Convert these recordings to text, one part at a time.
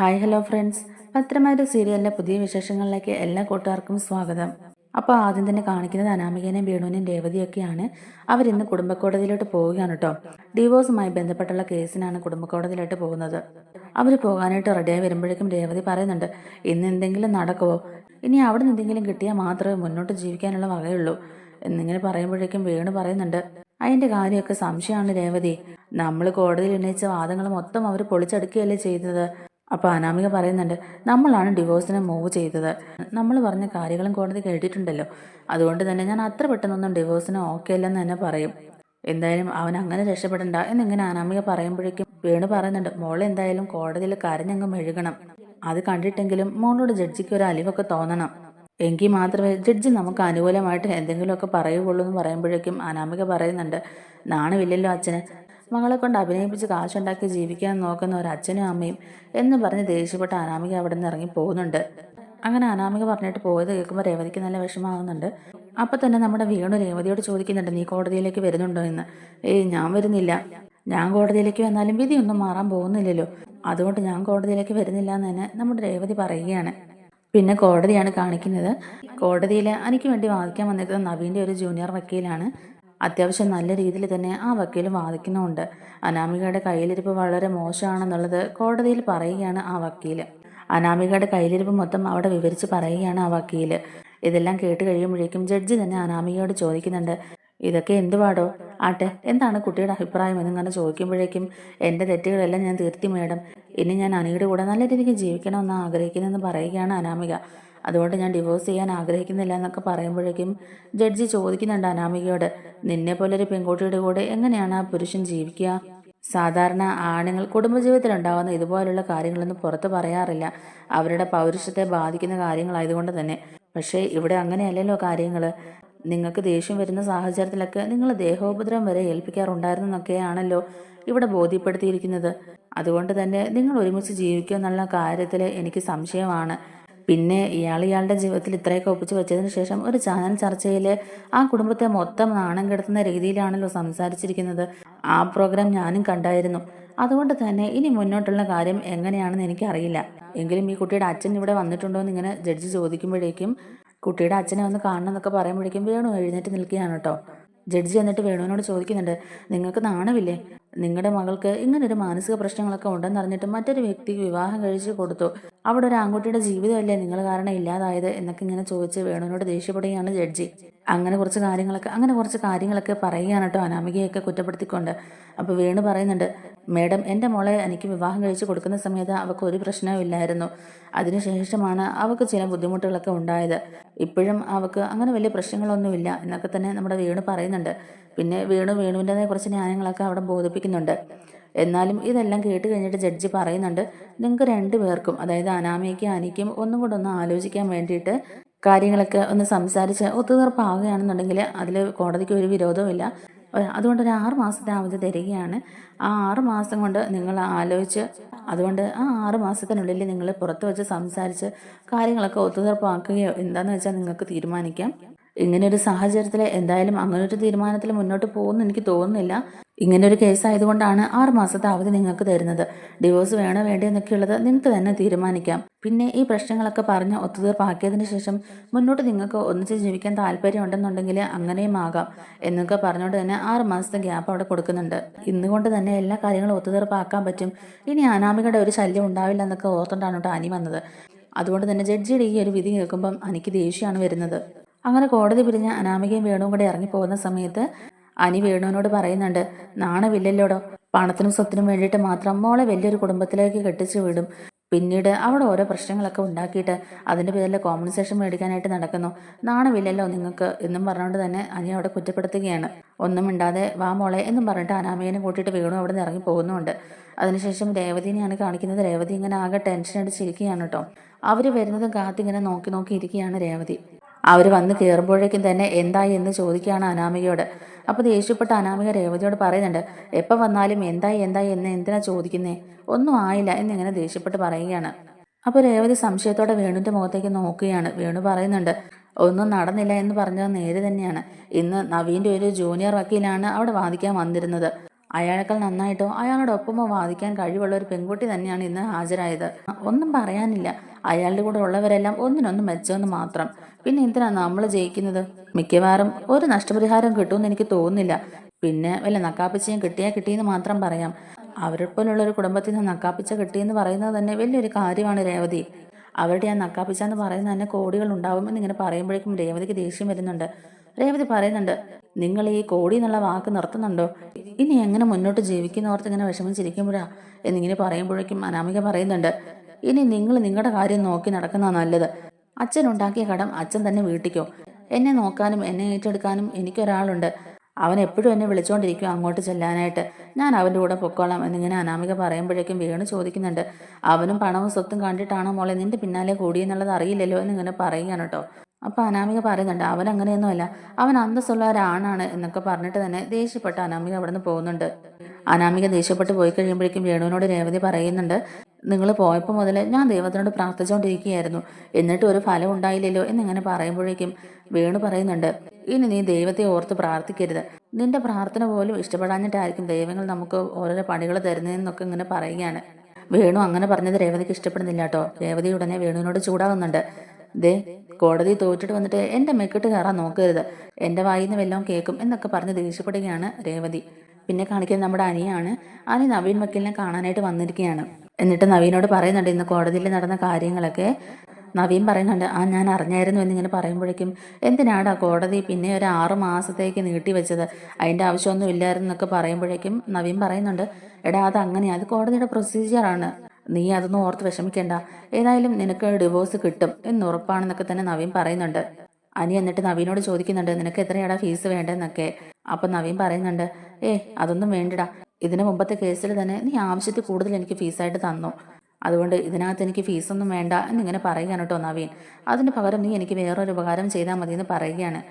Hi hello friends. പത്രമാരുടെ സീരിയലിലെ പുതിയ വിശേഷങ്ങളിലേക്ക് എല്ലാ കൂട്ടുകാർക്കും സ്വാഗതം. അപ്പോൾ ആദ്യം തന്നെ കാണിക്കുന്നത് അനാമികനെയും വേണുവിനെയും രേവതിയൊക്കെയാണ്. അവരിന്ന് കുടുംബക്കോടതിയിലോട്ട് പോവുകയാണ് കേട്ടോ. ഡിവോഴ്സുമായി ബന്ധപ്പെട്ടുള്ള കേസിനാണ് കുടുംബക്കോടതിയിലോട്ട് പോകുന്നത്. അവർ പോകാനായിട്ട് റെഡിയായി വരുമ്പോഴേക്കും രേവതി പറയുന്നുണ്ട് ഇന്ന് എന്തെങ്കിലും നടക്കുമോ ഇനി അവിടെ നിന്ന് എന്തെങ്കിലും കിട്ടിയാൽ മാത്രമേ മുന്നോട്ട് ജീവിക്കാനുള്ള വകയുള്ളൂ. എന്നിങ്ങനെ പറയുമ്പോഴേക്കും വേണു പറയുന്നുണ്ട് അതിന്റെ കാര്യമൊക്കെ സംശയമാണ് രേവതി. നമ്മൾ കോടതിയിൽ ഉന്നയിച്ച വാദങ്ങൾ മൊത്തം അവർ പൊളിച്ചടുക്കുകയല്ലേ ചെയ്തത്? അപ്പോൾ അനാമിക പറയുന്നുണ്ട് നമ്മളാണ് ഡിവോഴ്സിനെ മൂവ് ചെയ്തത്. നമ്മൾ പറഞ്ഞ കാര്യങ്ങളും കോടതി കേട്ടിട്ടുണ്ടല്ലോ. അതുകൊണ്ട് തന്നെ ഞാൻ അത്ര പെട്ടെന്നൊന്നും ഡിവോഴ്സിന് ഓക്കെ അല്ലെന്ന് തന്നെ പറയും. എന്തായാലും അവൻ അങ്ങനെ രക്ഷപ്പെടണ്ട എന്നിങ്ങനെ അനാമിക പറയുമ്പോഴേക്കും വേണു പറയുന്നുണ്ട് മോൾ എന്തായാലും കോടതിയിൽ കരഞ്ഞങ്ങ് മെഴുകണം. അത് കണ്ടിട്ടെങ്കിലും മോളോട് ജഡ്ജിക്ക് ഒരു അലിവൊക്കെ തോന്നണം. എങ്കിൽ മാത്രമേ ജഡ്ജി നമുക്ക് അനുകൂലമായിട്ട് എന്തെങ്കിലുമൊക്കെ പറയുകയുള്ളൂ എന്ന് പറയുമ്പോഴേക്കും അനാമിക പറയുന്നുണ്ട് നാണമില്ലല്ലോ അച്ഛന്. മകളെ കൊണ്ട് അഭിനയിപ്പിച്ച് കാശുണ്ടാക്കി ജീവിക്കാൻ നോക്കുന്ന ഒരു അച്ഛനും അമ്മയും എന്ന് പറഞ്ഞ് ദേഷ്യപ്പെട്ട അനാമിക അവിടെ നിന്ന് ഇറങ്ങി പോകുന്നുണ്ട്. അങ്ങനെ അനാമിക പറഞ്ഞിട്ട് പോയത് കേൾക്കുമ്പോൾ രേവതിക്ക് നല്ല വിഷമാകുന്നുണ്ട് അപ്പം തന്നെ നമ്മുടെ വീണു രേവതിയോട് ചോദിക്കുന്നുണ്ട് നീ കോടതിയിലേക്ക് വരുന്നുണ്ടോ എന്ന്? ഏയ് ഞാൻ വരുന്നില്ല. ഞാൻ കോടതിയിലേക്ക് വന്നാലും വിധിയൊന്നും മാറാൻ പോകുന്നില്ലല്ലോ. അതുകൊണ്ട് ഞാൻ കോടതിയിലേക്ക് വരുന്നില്ല എന്ന് തന്നെ നമ്മുടെ രേവതി പറയുകയാണ്. പിന്നെ കോടതിയാണ് കാണിക്കുന്നത്. കോടതിയിൽ എനിക്ക് വേണ്ടി വാദിക്കാൻ വന്നിരിക്കുന്നത് നവീന്റെ ഒരു ജൂനിയർ വക്കീലാണ് അത്യാവശ്യം നല്ല രീതിയിൽ തന്നെ ആ വക്കീൽ വാദിക്കുന്നുമുണ്ട് അനാമികയുടെ കയ്യിലിരിപ്പ് വളരെ മോശമാണെന്നുള്ളത് കോടതിയിൽ പറയുകയാണ് ആ വക്കീൽ അനാമികയുടെ കയ്യിലിരിപ്പ് മൊത്തം അവിടെ വിവരിച്ച് പറയുകയാണ് ആ വക്കീൽ ഇതെല്ലാം കേട്ട് കഴിയുമ്പോഴേക്കും ജഡ്ജി തന്നെ അനാമികയോട് ചോദിക്കുന്നുണ്ട് ഇതൊക്കെ എന്തുവാടോ? ആട്ടെ എന്താണ് കുട്ടിയുടെ അഭിപ്രായം? എന്നിങ്ങനെ ചോദിക്കുമ്പോഴേക്കും എന്റെ തെറ്റുകളെല്ലാം ഞാൻ തീർത്തി മേഡം. ഇനി ഞാൻ അനിയുടെ കൂടെ നല്ല രീതിക്ക് ജീവിക്കണമെന്ന് ആഗ്രഹിക്കുന്നതെന്ന് പറയുകയാണ് അനാമിക. അതുകൊണ്ട് ഞാൻ ഡിവോഴ്സ് ചെയ്യാൻ ആഗ്രഹിക്കുന്നില്ല എന്നൊക്കെ പറയുമ്പോഴേക്കും ജഡ്ജി ചോദിക്കുന്നുണ്ട് അനാമികയോട് നിന്നെ പോലൊരു പെൺകുട്ടിയുടെ കൂടെ എങ്ങനെയാണ് ആ പുരുഷൻ ജീവിക്കുക? സാധാരണ ആണുങ്ങൾ കുടുംബജീവിതത്തിൽ ഉണ്ടാകുന്ന ഇതുപോലുള്ള കാര്യങ്ങളൊന്നും പുറത്ത് പറയാറില്ല. അവരുടെ പൗരുഷത്തെ ബാധിക്കുന്ന കാര്യങ്ങളായതുകൊണ്ട് തന്നെ. പക്ഷേ ഇവിടെ അങ്ങനെയല്ലല്ലോ കാര്യങ്ങൾ നിങ്ങൾക്ക് ദേഷ്യം വരുന്ന സാഹചര്യത്തിലൊക്കെ നിങ്ങൾ ദേഹോപദ്രവം വരെ ഏൽപ്പിക്കാറുണ്ടായിരുന്നെന്നൊക്കെയാണല്ലോ ഇവിടെ ബോധ്യപ്പെടുത്തിയിരിക്കുന്നത്. അതുകൊണ്ട് തന്നെ നിങ്ങൾ ഒരുമിച്ച് ജീവിക്കുക എന്നുള്ള കാര്യത്തിൽ എനിക്ക് സംശയമാണ്. പിന്നെ ഇയാൾ ഇയാളുടെ ജീവിതത്തിൽ ഇത്രയൊക്കെ ഒപ്പിച്ച് വെച്ചതിന് ശേഷം ഒരു ചാനൽ ചർച്ചയിൽ ആ കുടുംബത്തെ മൊത്തം നാണം കെടുത്തുന്ന രീതിയിലാണല്ലോ സംസാരിച്ചിരിക്കുന്നത്. ആ പ്രോഗ്രാം ഞാനും കണ്ടായിരുന്നു. അതുകൊണ്ട് തന്നെ ഇനി മുന്നോട്ടുള്ള കാര്യം എങ്ങനെയാണെന്ന് എനിക്കറിയില്ല. എങ്കിലും ഈ കുട്ടിയുടെ അച്ഛൻ ഇവിടെ വന്നിട്ടുണ്ടോ എന്ന് ഇങ്ങനെ ജഡ്ജി ചോദിക്കുമ്പോഴേക്കും കുട്ടിയുടെ അച്ഛനെ വന്ന് കാണണം എന്നൊക്കെ പറയുമ്പോഴേക്കും വേണു എഴുന്നേറ്റ് നിൽക്കുകയാണ് കേട്ടോ. ജഡ്ജി എന്നിട്ട് വേണുവിനോട് ചോദിക്കുന്നുണ്ട് നിങ്ങൾക്ക് നാണമില്ലേ? നിങ്ങളുടെ മകൾക്ക് ഇങ്ങനൊരു മാനസിക പ്രശ്നങ്ങളൊക്കെ ഉണ്ടെന്ന് അറിഞ്ഞിട്ട് മറ്റൊരു വ്യക്തി വിവാഹം കഴിച്ച് കൊടുത്തു. അവിടെ ഒരു ആൺകുട്ടിയുടെ ജീവിതമല്ലേ നിങ്ങൾ കാരണം ഇല്ലാതായത്? എന്നൊക്കെ ഇങ്ങനെ ചോദിച്ച് വേണുവിനോട് ദേഷ്യപ്പെടുകയാണ് ജഡ്ജി. അങ്ങനെ കുറച്ച് കാര്യങ്ങളൊക്കെ അങ്ങനെ കുറച്ച് കാര്യങ്ങളൊക്കെ പറയുകയാണ് കേട്ടോ അനാമികയൊക്കെ കുറ്റപ്പെടുത്തിക്കൊണ്ട്. അപ്പോൾ വേണു പറയുന്നുണ്ട് മേഡം എന്റെ മോളെ എനിക്ക് വിവാഹം കഴിച്ച് കൊടുക്കുന്ന സമയത്ത് അവൾക്ക് ഒരു പ്രശ്നവും ഇല്ലായിരുന്നു. അതിനുശേഷമാണ് അവൾക്ക് ചില ബുദ്ധിമുട്ടുകളൊക്കെ ഉണ്ടായത്. ഇപ്പോഴും അവൾക്ക് അങ്ങനെ വലിയ പ്രശ്നങ്ങളൊന്നുമില്ല എന്നൊക്കെ തന്നെ നമ്മുടെ വീണു പറയുന്നുണ്ട്. പിന്നെ വീണു വീണുവിന്റെതായ കുറച്ച് ന്യായങ്ങളൊക്കെ അവിടെ ബോധിപ്പിക്കുന്നുണ്ട്. എന്നാലും ഇതെല്ലാം കേട്ട് കഴിഞ്ഞിട്ട് ജഡ്ജി പറയുന്നുണ്ട് നിങ്ങൾക്ക് രണ്ടു പേർക്കും അതായത് അനാമയ്ക്കും അനിക്കും ഒന്നും കൂടെ ഒന്ന് ആലോചിക്കാൻ വേണ്ടിയിട്ട് കാര്യങ്ങളൊക്കെ ഒന്ന് സംസാരിച്ച് ഒത്തുതീർപ്പാകുകയാണെന്നുണ്ടെങ്കിൽ അതിൽ കോടതിക്ക് ഒരു വിരോധവുമില്ല. അതുകൊണ്ട് ഒരു ആറ് മാസത്തെ അവധി തരികയാണ്. ആ ആറ് മാസം കൊണ്ട് നിങ്ങൾ ആലോചിച്ച് അതുകൊണ്ട് ആ ആറ് മാസത്തിനുള്ളിൽ നിങ്ങൾ പുറത്ത് വെച്ച് സംസാരിച്ച് കാര്യങ്ങളൊക്കെ ഒത്തുതീർപ്പാക്കുകയോ എന്താണെന്ന് വെച്ചാൽ നിങ്ങൾക്ക് തീരുമാനിക്കാം. ഇങ്ങനെ ഒരു സാഹചര്യത്തിൽ എന്തായാലും അങ്ങനെ ഒരു തീരുമാനത്തിൽ മുന്നോട്ട് പോകുമെന്ന് എനിക്ക് തോന്നുന്നില്ല. ഇങ്ങനെ ഒരു കേസ് ആയതുകൊണ്ടാണ് ആറ് മാസത്തെ അവധി നിങ്ങൾക്ക് തരുന്നത്. ഡിവോഴ്സ് വേണോ വേണ്ടോ എന്നൊക്കെയുള്ളത് നിങ്ങൾക്ക് തന്നെ തീരുമാനിക്കാം. പിന്നെ ഈ പ്രശ്നങ്ങളൊക്കെ പറഞ്ഞ് ഒത്തുതീർപ്പാക്കിയതിന് ശേഷം മുന്നോട്ട് നിങ്ങൾക്ക് ഒന്നിച്ച് ജീവിക്കാൻ താല്പര്യം ഉണ്ടെന്നുണ്ടെങ്കിൽ അങ്ങനെയും ആകാം എന്നൊക്കെ പറഞ്ഞുകൊണ്ട് തന്നെ ആറ് മാസത്തെ ഗ്യാപ്പ് അവിടെ കൊടുക്കുന്നുണ്ട്. ഇന്നുകൊണ്ട് തന്നെ എല്ലാ കാര്യങ്ങളും ഒത്തുതീർപ്പാക്കാൻ പറ്റും. ഇനി അനാമികയുടെ ഒരു ശല്യം ഉണ്ടാവില്ല എന്നൊക്കെ ഓർത്തുകൊണ്ടാണ് കേട്ടോ അനി വന്നത്. അതുകൊണ്ട് തന്നെ ജഡ്ജിയുടെ ഈ ഒരു വിധി കേൾക്കുമ്പം എനിക്ക് ദേഷ്യമാണ് വരുന്നത്. അങ്ങനെ കോടതി പിരിഞ്ഞ് അനാമികയും വേണുവും കൂടെ ഇറങ്ങിപ്പോകുന്ന സമയത്ത് അനി വേണുവിനോട് പറയുന്നുണ്ട് നാണമില്ലല്ലോടോ. പണത്തിനും സ്വത്തിനും വേണ്ടിയിട്ട് മാത്രം മോളെ വലിയൊരു കുടുംബത്തിലേക്ക് കെട്ടിച്ചു വിടും. പിന്നീട് അവിടെ ഓരോ പ്രശ്നങ്ങളൊക്കെ ഉണ്ടാക്കിയിട്ട് അതിന്റെ പേരിൽ കോമ്പൻസേഷൻ മേടിക്കാനായിട്ട് നടക്കുന്നു. നാണമില്ലല്ലോ നിങ്ങൾക്ക് എന്നും പറഞ്ഞുകൊണ്ട് തന്നെ അനി അവിടെ കുറ്റപ്പെടുത്തുകയാണ്. ഒന്നും മിണ്ടാതെ വാ മോളെ എന്നും പറഞ്ഞിട്ട് അനാമയനെ കൂട്ടിയിട്ട് വീണു അവിടെ നിന്ന് ഇറങ്ങി പോകുന്നുണ്ട്. അതിനുശേഷം രേവതിനെയാണ് കാണിക്കുന്നത്. രേവതി ഇങ്ങനെ ആകെ ടെൻഷൻ അടിച്ചിരിക്കുകയാണ് കേട്ടോ. അവർ വരുന്നതും കാത്തിങ്ങനെ നോക്കി നോക്കി ഇരിക്കുകയാണ് രേവതി. അവർ വന്ന് കയറുമ്പോഴേക്കും തന്നെ എന്തായി എന്ന് ചോദിക്കുകയാണ് അനാമികയോട്. അപ്പോൾ ദേഷ്യപ്പെട്ട അനാമിക രേവതിയോട് പറയുന്നുണ്ട് എപ്പം വന്നാലും എന്തായി എന്തായി എന്ന് എന്തിനാ ചോദിക്കുന്നേ? ഒന്നും ആയില്ല എന്നിങ്ങനെ ദേഷ്യപ്പെട്ട് പറയുകയാണ്. അപ്പോൾ രേവതി സംശയത്തോടെ വേണുവിന്റെ മുഖത്തേക്ക് നോക്കുകയാണ്. വേണു പറയുന്നുണ്ട് ഒന്നും നടന്നില്ല എന്ന് പറഞ്ഞത് നേരെ തന്നെയാണ്. ഇന്ന് നവീന്റെ ഒരു ജൂനിയർ വക്കീലാണ് അവിടെ വാദിക്കാൻ വന്നിരുന്നത്. അയാളെക്കാൾ നന്നായിട്ടോ? അയാളോടൊപ്പമോ വാദിക്കാൻ കഴിവുള്ള ഒരു പെൺകുട്ടി തന്നെയാണ് ഇന്ന് ഹാജരായത്. ഒന്നും പറയാനില്ല. അയാളുടെ കൂടെ ഉള്ളവരെല്ലാം ഒന്നിനൊന്നും മെച്ചമെന്ന് മാത്രം. പിന്നെ എന്തിനാണ് നമ്മൾ ജയിക്കുന്നത്? മിക്കവാറും ഒരു നഷ്ടപരിഹാരം കിട്ടുമെന്ന് എനിക്ക് തോന്നുന്നില്ല. പിന്നെ വല്ല നക്കാപ്പിച്ചയും കിട്ടിയാൽ കിട്ടിയെന്ന് മാത്രം പറയാം. അവരെ പോലുള്ള ഒരു കുടുംബത്തിൽ നിന്ന് നക്കാപ്പിച്ച കിട്ടിയെന്ന് പറയുന്നത് തന്നെ വലിയൊരു കാര്യമാണ് രേവതി. അവരുടെ ആ നക്കാപ്പിച്ച എന്ന് പറയുന്നത് തന്നെ കോടികൾ ഉണ്ടാവും എന്നിങ്ങനെ പറയുമ്പോഴേക്കും രേവതിക്ക് ദേഷ്യം വരുന്നുണ്ട്. രേവതി പറയുന്നുണ്ട് നിങ്ങൾ ഈ കോടി എന്നുള്ള വാക്ക് നിർത്തുന്നുണ്ടോ? ഇനി എങ്ങനെ മുന്നോട്ട് ജീവിക്കുന്നവർക്ക് ഇങ്ങനെ വിഷമിച്ചിരിക്കുമ്പോഴാ? എന്നിങ്ങനെ പറയുമ്പോഴേക്കും അനാമിക പറയുന്നുണ്ട് ഇനി നിങ്ങൾ നിങ്ങളുടെ കാര്യം നോക്കി നടക്കുന്ന നല്ലത്. അച്ഛൻ ഉണ്ടാക്കിയ കടം അച്ഛൻ തന്നെ വീട്ടിക്കോ. എന്നെ നോക്കാനും എന്നെ ഏറ്റെടുക്കാനും എനിക്കൊരാളുണ്ട്. അവൻ എപ്പോഴും എന്നെ വിളിച്ചുകൊണ്ടിരിക്കും അങ്ങോട്ട് ചെല്ലാനായിട്ട്. ഞാൻ അവന്റെ കൂടെ പൊക്കോളാം എന്നിങ്ങനെ അനാമിക പറയുമ്പോഴേക്കും വീണ് ചോദിക്കുന്നുണ്ട്. അവനും പണവും സ്വത്തും കണ്ടിട്ടാണോ മോളെ? നിന്റെ പിന്നാലെ കൂടിയെന്നുള്ളത് അറിയില്ലല്ലോ എന്നിങ്ങനെ പറയുകയാണ് കേട്ടോ. അപ്പോൾ അനാമിക പറയുന്നുണ്ട് അവൻ അങ്ങനെയൊന്നുമല്ല. അവൻ അന്തസ്സുള്ള ഒരാണാണ് എന്നൊക്കെ പറഞ്ഞിട്ട് തന്നെ ദേഷ്യപ്പെട്ട അനാമിക അവിടെ നിന്ന് പോകുന്നുണ്ട്. അനാമിക ദേഷ്യപ്പെട്ട് പോയി കഴിയുമ്പോഴേക്കും വേണുവിനോട് രേവതി പറയുന്നുണ്ട് നിങ്ങൾ പോയപ്പോൾ മുതൽ ഞാൻ ദൈവത്തിനോട് പ്രാർത്ഥിച്ചുകൊണ്ടിരിക്കുകയായിരുന്നു എന്നിട്ട് ഒരു ഫലം ഉണ്ടായില്ലല്ലോ എന്നിങ്ങനെ പറയുമ്പോഴേക്കും വേണു പറയുന്നുണ്ട് ഇനി നീ ദൈവത്തെ ഓർത്ത് പ്രാർത്ഥിക്കരുത്. നിന്റെ പ്രാർത്ഥന പോലും ഇഷ്ടപ്പെടാഞ്ഞിട്ടായിരിക്കും ദൈവങ്ങൾ നമുക്ക് ഓരോരോ പണികൾ തരുന്നതെന്നൊക്കെ ഇങ്ങനെ പറയുകയാണ് വേണു അങ്ങനെ പറഞ്ഞത് രേവതിക്ക് ഇഷ്ടപ്പെടുന്നില്ല കേട്ടോ. രേവതി ഉടനെ വേണുവിനോട് ചൂടാകുന്നുണ്ട് ദേ കോടതി തോറ്റിട്ട് വന്നിട്ട് എന്റെ മെക്കിട്ട് കയറാൻ നോക്കരുത്. എന്റെ വായിൽ നിന്ന് വല്ലതും കേൾക്കും എന്നൊക്കെ പറഞ്ഞ് ദേഷ്യപ്പെടുകയാണ് രേവതി. പിന്നെ കാണിക്കുന്നത് നമ്മുടെ അനിയാണ്. അനി നവീൻ വക്കീലിനെ കാണാനായിട്ട് വന്നിരിക്കുകയാണ്. എന്നിട്ട് നവീനോട് പറയുന്നുണ്ട് ഇന്ന് കോടതിയിൽ നടന്ന കാര്യങ്ങളൊക്കെ നവീൻ പറയുന്നുണ്ട്. ആ ഞാൻ അറിഞ്ഞായിരുന്നു എന്നിങ്ങനെ പറയുമ്പോഴേക്കും എന്തിനാടാ കോടതി പിന്നെ ഒരു ആറു മാസത്തേക്ക് നീട്ടി വെച്ചത്? അതിന്റെ ആവശ്യമൊന്നും ഇല്ലായിരുന്നു എന്നൊക്കെ പറയുമ്പോഴേക്കും നവീൻ പറയുന്നുണ്ട് എടാ അത് അങ്ങനെയാണ് അത് കോടതിയുടെ പ്രൊസീജിയറാണ് നീ അതൊന്നും ഓർത്ത് വിഷമിക്കേണ്ട. ഏതായാലും നിനക്ക് ഡിവോഴ്സ് കിട്ടും എന്ന് ഉറപ്പാണെന്നൊക്കെ തന്നെ നവീൻ പറയുന്നുണ്ട്. അനി എന്നിട്ട് നവീനോട് ചോദിക്കുന്നുണ്ട് നിനക്ക് എത്രയാടാ ഫീസ് വേണ്ടെന്നൊക്കെ അപ്പൊ നവീൻ പറയുന്നുണ്ട് ഏ അതൊന്നും വേണ്ടടാ. ഇതിനു മുമ്പത്തെ കേസിൽ തന്നെ നീ ആവശ്യത്തിൽ കൂടുതൽ എനിക്ക് ഫീസായിട്ട് തന്നു. അതുകൊണ്ട് ഇതിനകത്ത് എനിക്ക് ഫീസൊന്നും വേണ്ട എന്നിങ്ങനെ പറയുകയാണ് കേട്ടോ നവീൻ. അതിന് പകരം നീ എനിക്ക് വേറൊരു ഉപകാരം ചെയ്താൽ മതി എന്ന് പറയുകയാണ്.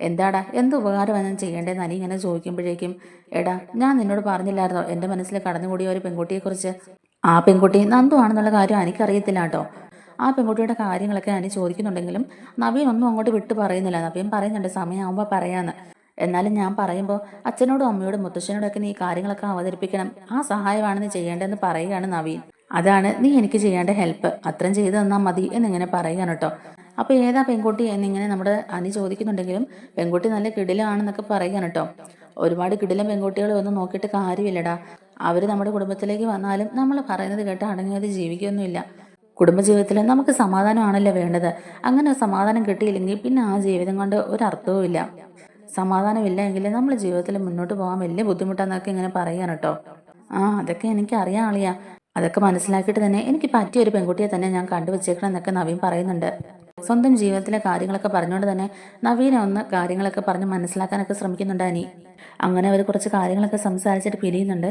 എന്താടാ? എന്ത് ഉപകാരമാണ് ഞാൻ ചെയ്യേണ്ടതെന്ന് അനി ഇങ്ങനെ ചോദിക്കുമ്പോഴേക്കും എടാ ഞാൻ നിന്നോട് പറഞ്ഞില്ലായിരുന്നോ? എന്റെ മനസ്സിൽ കടന്നുകൂടിയ ഒരു പെൺകുട്ടിയെക്കുറിച്ച്? ആ പെൺകുട്ടി നന്ദു ആണെന്നുള്ള കാര്യം എനിക്കറിയത്തില്ല കേട്ടോ. ആ പെൺകുട്ടിയുടെ കാര്യങ്ങളൊക്കെ ഞാൻ ചോദിക്കുന്നുണ്ടെങ്കിലും നവീൻ ഒന്നും അങ്ങോട്ട് വിട്ട് പറയുന്നില്ല. നവീൻ പറയുന്നുണ്ട് സമയമാകുമ്പോൾ പറയാന്ന്. എന്നാലും ഞാൻ പറയുമ്പോൾ അച്ഛനോടും അമ്മയോടും മുത്തശ്ശനോടും ഒക്കെ നീ കാര്യങ്ങളൊക്കെ അവതരിപ്പിക്കണം. ആ സഹായമാണ് നീ ചെയ്യേണ്ടതെന്ന് പറയുകയാണ് നവീൻ. അതാണ് നീ എനിക്ക് ചെയ്യേണ്ട ഹെൽപ്പ്. അത്രയും ചെയ്തു തന്നാൽ മതി എന്നിങ്ങനെ പറയുകയാണ് കേട്ടോ. അപ്പോൾ ഏതാ പെൺകുട്ടി എന്നിങ്ങനെ നമ്മുടെ അനി ചോദിക്കുന്നുണ്ടെങ്കിലും പെൺകുട്ടി നല്ല കിടിലാണെന്നൊക്കെ പറയുകയാണ് കേട്ടോ. ഒരുപാട് കിടിലം പെൺകുട്ടികൾ ഒന്നും നോക്കിയിട്ട് കാര്യമില്ലടാ. അവർ നമ്മുടെ കുടുംബത്തിലേക്ക് വന്നാലും നമ്മൾ പറയുന്നത് കേട്ട് അടങ്ങിയത് ജീവിക്കുകയൊന്നുമില്ല. കുടുംബജീവിതത്തിൽ നമുക്ക് സമാധാനമാണല്ലോ വേണ്ടത്. അങ്ങനെ സമാധാനം കിട്ടിയില്ലെങ്കിൽ പിന്നെ ആ ജീവിതം കൊണ്ട് ഒരർത്ഥവും ഇല്ല. സമാധാനമില്ല എങ്കിൽ നമ്മൾ ജീവിതത്തിൽ മുന്നോട്ട് പോകാൻ വലിയ ബുദ്ധിമുട്ടാന്നൊക്കെ ഇങ്ങനെ പറയാൻ കേട്ടോ. ആ അതൊക്കെ എനിക്ക് അറിയാൻ ആളിയാ. അതൊക്കെ മനസ്സിലാക്കിയിട്ട് തന്നെ എനിക്ക് പറ്റിയ ഒരു പെൺകുട്ടിയെ തന്നെ ഞാൻ കണ്ടുവച്ചേക്കണം എന്നൊക്കെ നവീൻ പറയുന്നുണ്ട്. സ്വന്തം ജീവിതത്തിലെ കാര്യങ്ങളൊക്കെ പറഞ്ഞുകൊണ്ട് തന്നെ നവീനെ ഒന്ന് കാര്യങ്ങളൊക്കെ പറഞ്ഞ് മനസ്സിലാക്കാനൊക്കെ ശ്രമിക്കുന്നുണ്ട് അനി. അങ്ങനെ അവർ കുറച്ച് കാര്യങ്ങളൊക്കെ സംസാരിച്ചിട്ട് പിരിയുന്നുണ്ട്.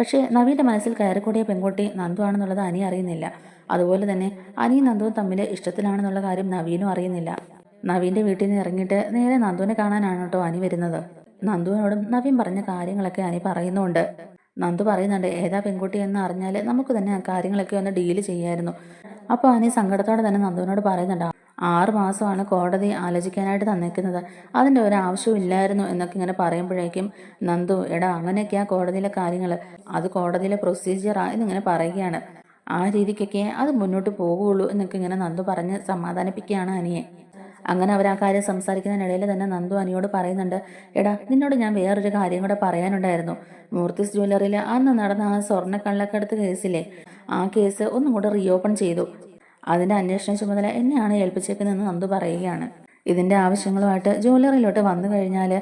പക്ഷേ നവീന്റെ മനസ്സിൽ കയറിക്കൂടിയ പെൺകുട്ടി നന്ദു ആണെന്നുള്ളത് അനി അറിയുന്നില്ല. അതുപോലെ തന്നെ അനിയും നന്ദുവും തമ്മിൽ ഇഷ്ടത്തിലാണെന്നുള്ള കാര്യം നവീനും അറിയുന്നില്ല. നവീന്റെ വീട്ടിൽ നിന്ന് ഇറങ്ങിയിട്ട് നേരെ നന്ദുവിനെ കാണാനാണ് കേട്ടോ അനി വരുന്നത്. നന്ദുവിനോടും നവീൻ പറഞ്ഞ കാര്യങ്ങളൊക്കെ അനി പറയുന്നുണ്ട്. നന്ദു പറയുന്നുണ്ട് ഏതാ പെൺകുട്ടി എന്ന് അറിഞ്ഞാൽ നമുക്ക് തന്നെ ആ കാര്യങ്ങളൊക്കെ ഒന്ന് ഡീൽ ചെയ്യായിരുന്നു. അപ്പോൾ അനി സങ്കടത്തോടെ തന്നെ നന്ദുവിനോട് പറയുന്നുണ്ട് ആറ് മാസമാണ് കോടതി ആലോചിക്കാനായിട്ട് തന്നേക്കുന്നത് അതിന്റെ ഒരു ആവശ്യവും ഇല്ലായിരുന്നു എന്നൊക്കെ ഇങ്ങനെ പറയുമ്പോഴേക്കും നന്ദു എടാ അങ്ങനെയൊക്കെയാ കോടതിയിലെ കാര്യങ്ങൾ അത് കോടതിയിലെ പ്രൊസീജിയറാ എന്നിങ്ങനെ പറയുകയാണ്. ആ രീതിക്കൊക്കെ അത് മുന്നോട്ട് പോകുള്ളൂ എന്നൊക്കെ ഇങ്ങനെ നന്ദു പറഞ്ഞ് സമാധാനിപ്പിക്കുകയാണ് അനിയെ. അങ്ങനെ അവർ ആ കാര്യം സംസാരിക്കുന്നതിനിടയിൽ തന്നെ നന്ദു അനിയോട് പറയുന്നുണ്ട് എടാ നിന്നോട് ഞാൻ വേറൊരു കാര്യം കൂടെ പറയാനുണ്ടായിരുന്നു. മൂർത്തിസ് ജ്വല്ലറിയിൽ അന്ന് നടന്ന ആ സ്വർണ കള്ളക്കടത്ത് കേസിലെ ആ കേസ് ഒന്നും കൂടെ റീഓപ്പൺ ചെയ്തു. അതിന്റെ അന്വേഷണ ചുമതല എന്നെയാണ് ഏൽപ്പിച്ചേക്കുന്നതെന്ന് നന്ദു പറയുകയാണ്. ഇതിന്റെ ആവശ്യങ്ങളുമായിട്ട് ജ്വല്ലറിയിലോട്ട് വന്നു കഴിഞ്ഞാൽ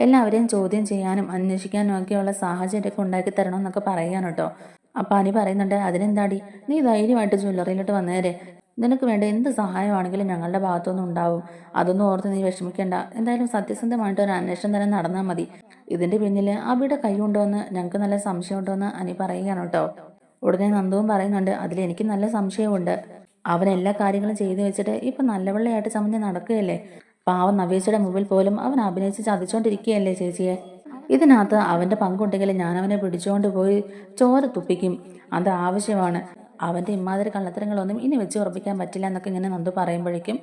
എല്ലാവരെയും ചോദ്യം ചെയ്യാനും അന്വേഷിക്കാനും ഒക്കെയുള്ള സാഹചര്യമൊക്കെ ഉണ്ടാക്കി തരണം എന്നൊക്കെ പറയാൻ കേട്ടോ അപ്പം അനി പറയുന്നുണ്ട് അതിനെന്താടി? നീ ധൈര്യമായിട്ട് ജ്വല്ലറിയിലോട്ട് വന്നേരെ. നിനക്ക് വേണ്ട എന്ത് സഹായമാണെങ്കിലും ഞങ്ങളുടെ ഭാഗത്തൊന്നും ഉണ്ടാവും. അതൊന്നും ഓർത്ത് നീ വിഷമിക്കേണ്ട. എന്തായാലും സത്യസന്ധമായിട്ട് ഒരു അന്വേഷണം തന്നെ നടന്നാൽ മതി. ഇതിന്റെ പിന്നിൽ അവിടെ കൈയുണ്ടോ എന്ന് ഞങ്ങൾക്ക് നല്ല സംശയമുണ്ടോ എന്ന് അനി പറയുകയാണ് കേട്ടോ. ഉടനെ നന്ദുവും പറയുന്നുണ്ട് അതിൽ എനിക്ക് നല്ല സംശയമുണ്ട്. അവൻ എല്ലാ കാര്യങ്ങളും ചെയ്തു വെച്ചിട്ട് ഇപ്പൊ നല്ലവെള്ളയായിട്ട് ചമഞ്ഞ് നടക്കുകയല്ലേ? പാവം നവീച്ചയുടെ മുമ്പിൽ പോലും അവൻ അഭിനയിച്ച് ചതിച്ചോണ്ടിരിക്കുകയല്ലേ ചേച്ചിയെ? ഇതിനകത്ത് അവന്റെ പങ്കുണ്ടെങ്കിൽ ഞാൻ അവനെ പിടിച്ചുകൊണ്ട് പോയി ചോര തുപ്പിക്കും. അത് ആവശ്യമാണ്. അവന്റെ ഇമാതിരി കള്ളത്തരങ്ങളൊന്നും ഇനി വെച്ച് ഉറപ്പിക്കാൻ പറ്റില്ല എന്നൊക്കെ ഇങ്ങനെ നന്ദു പറയുമ്പോഴേക്കും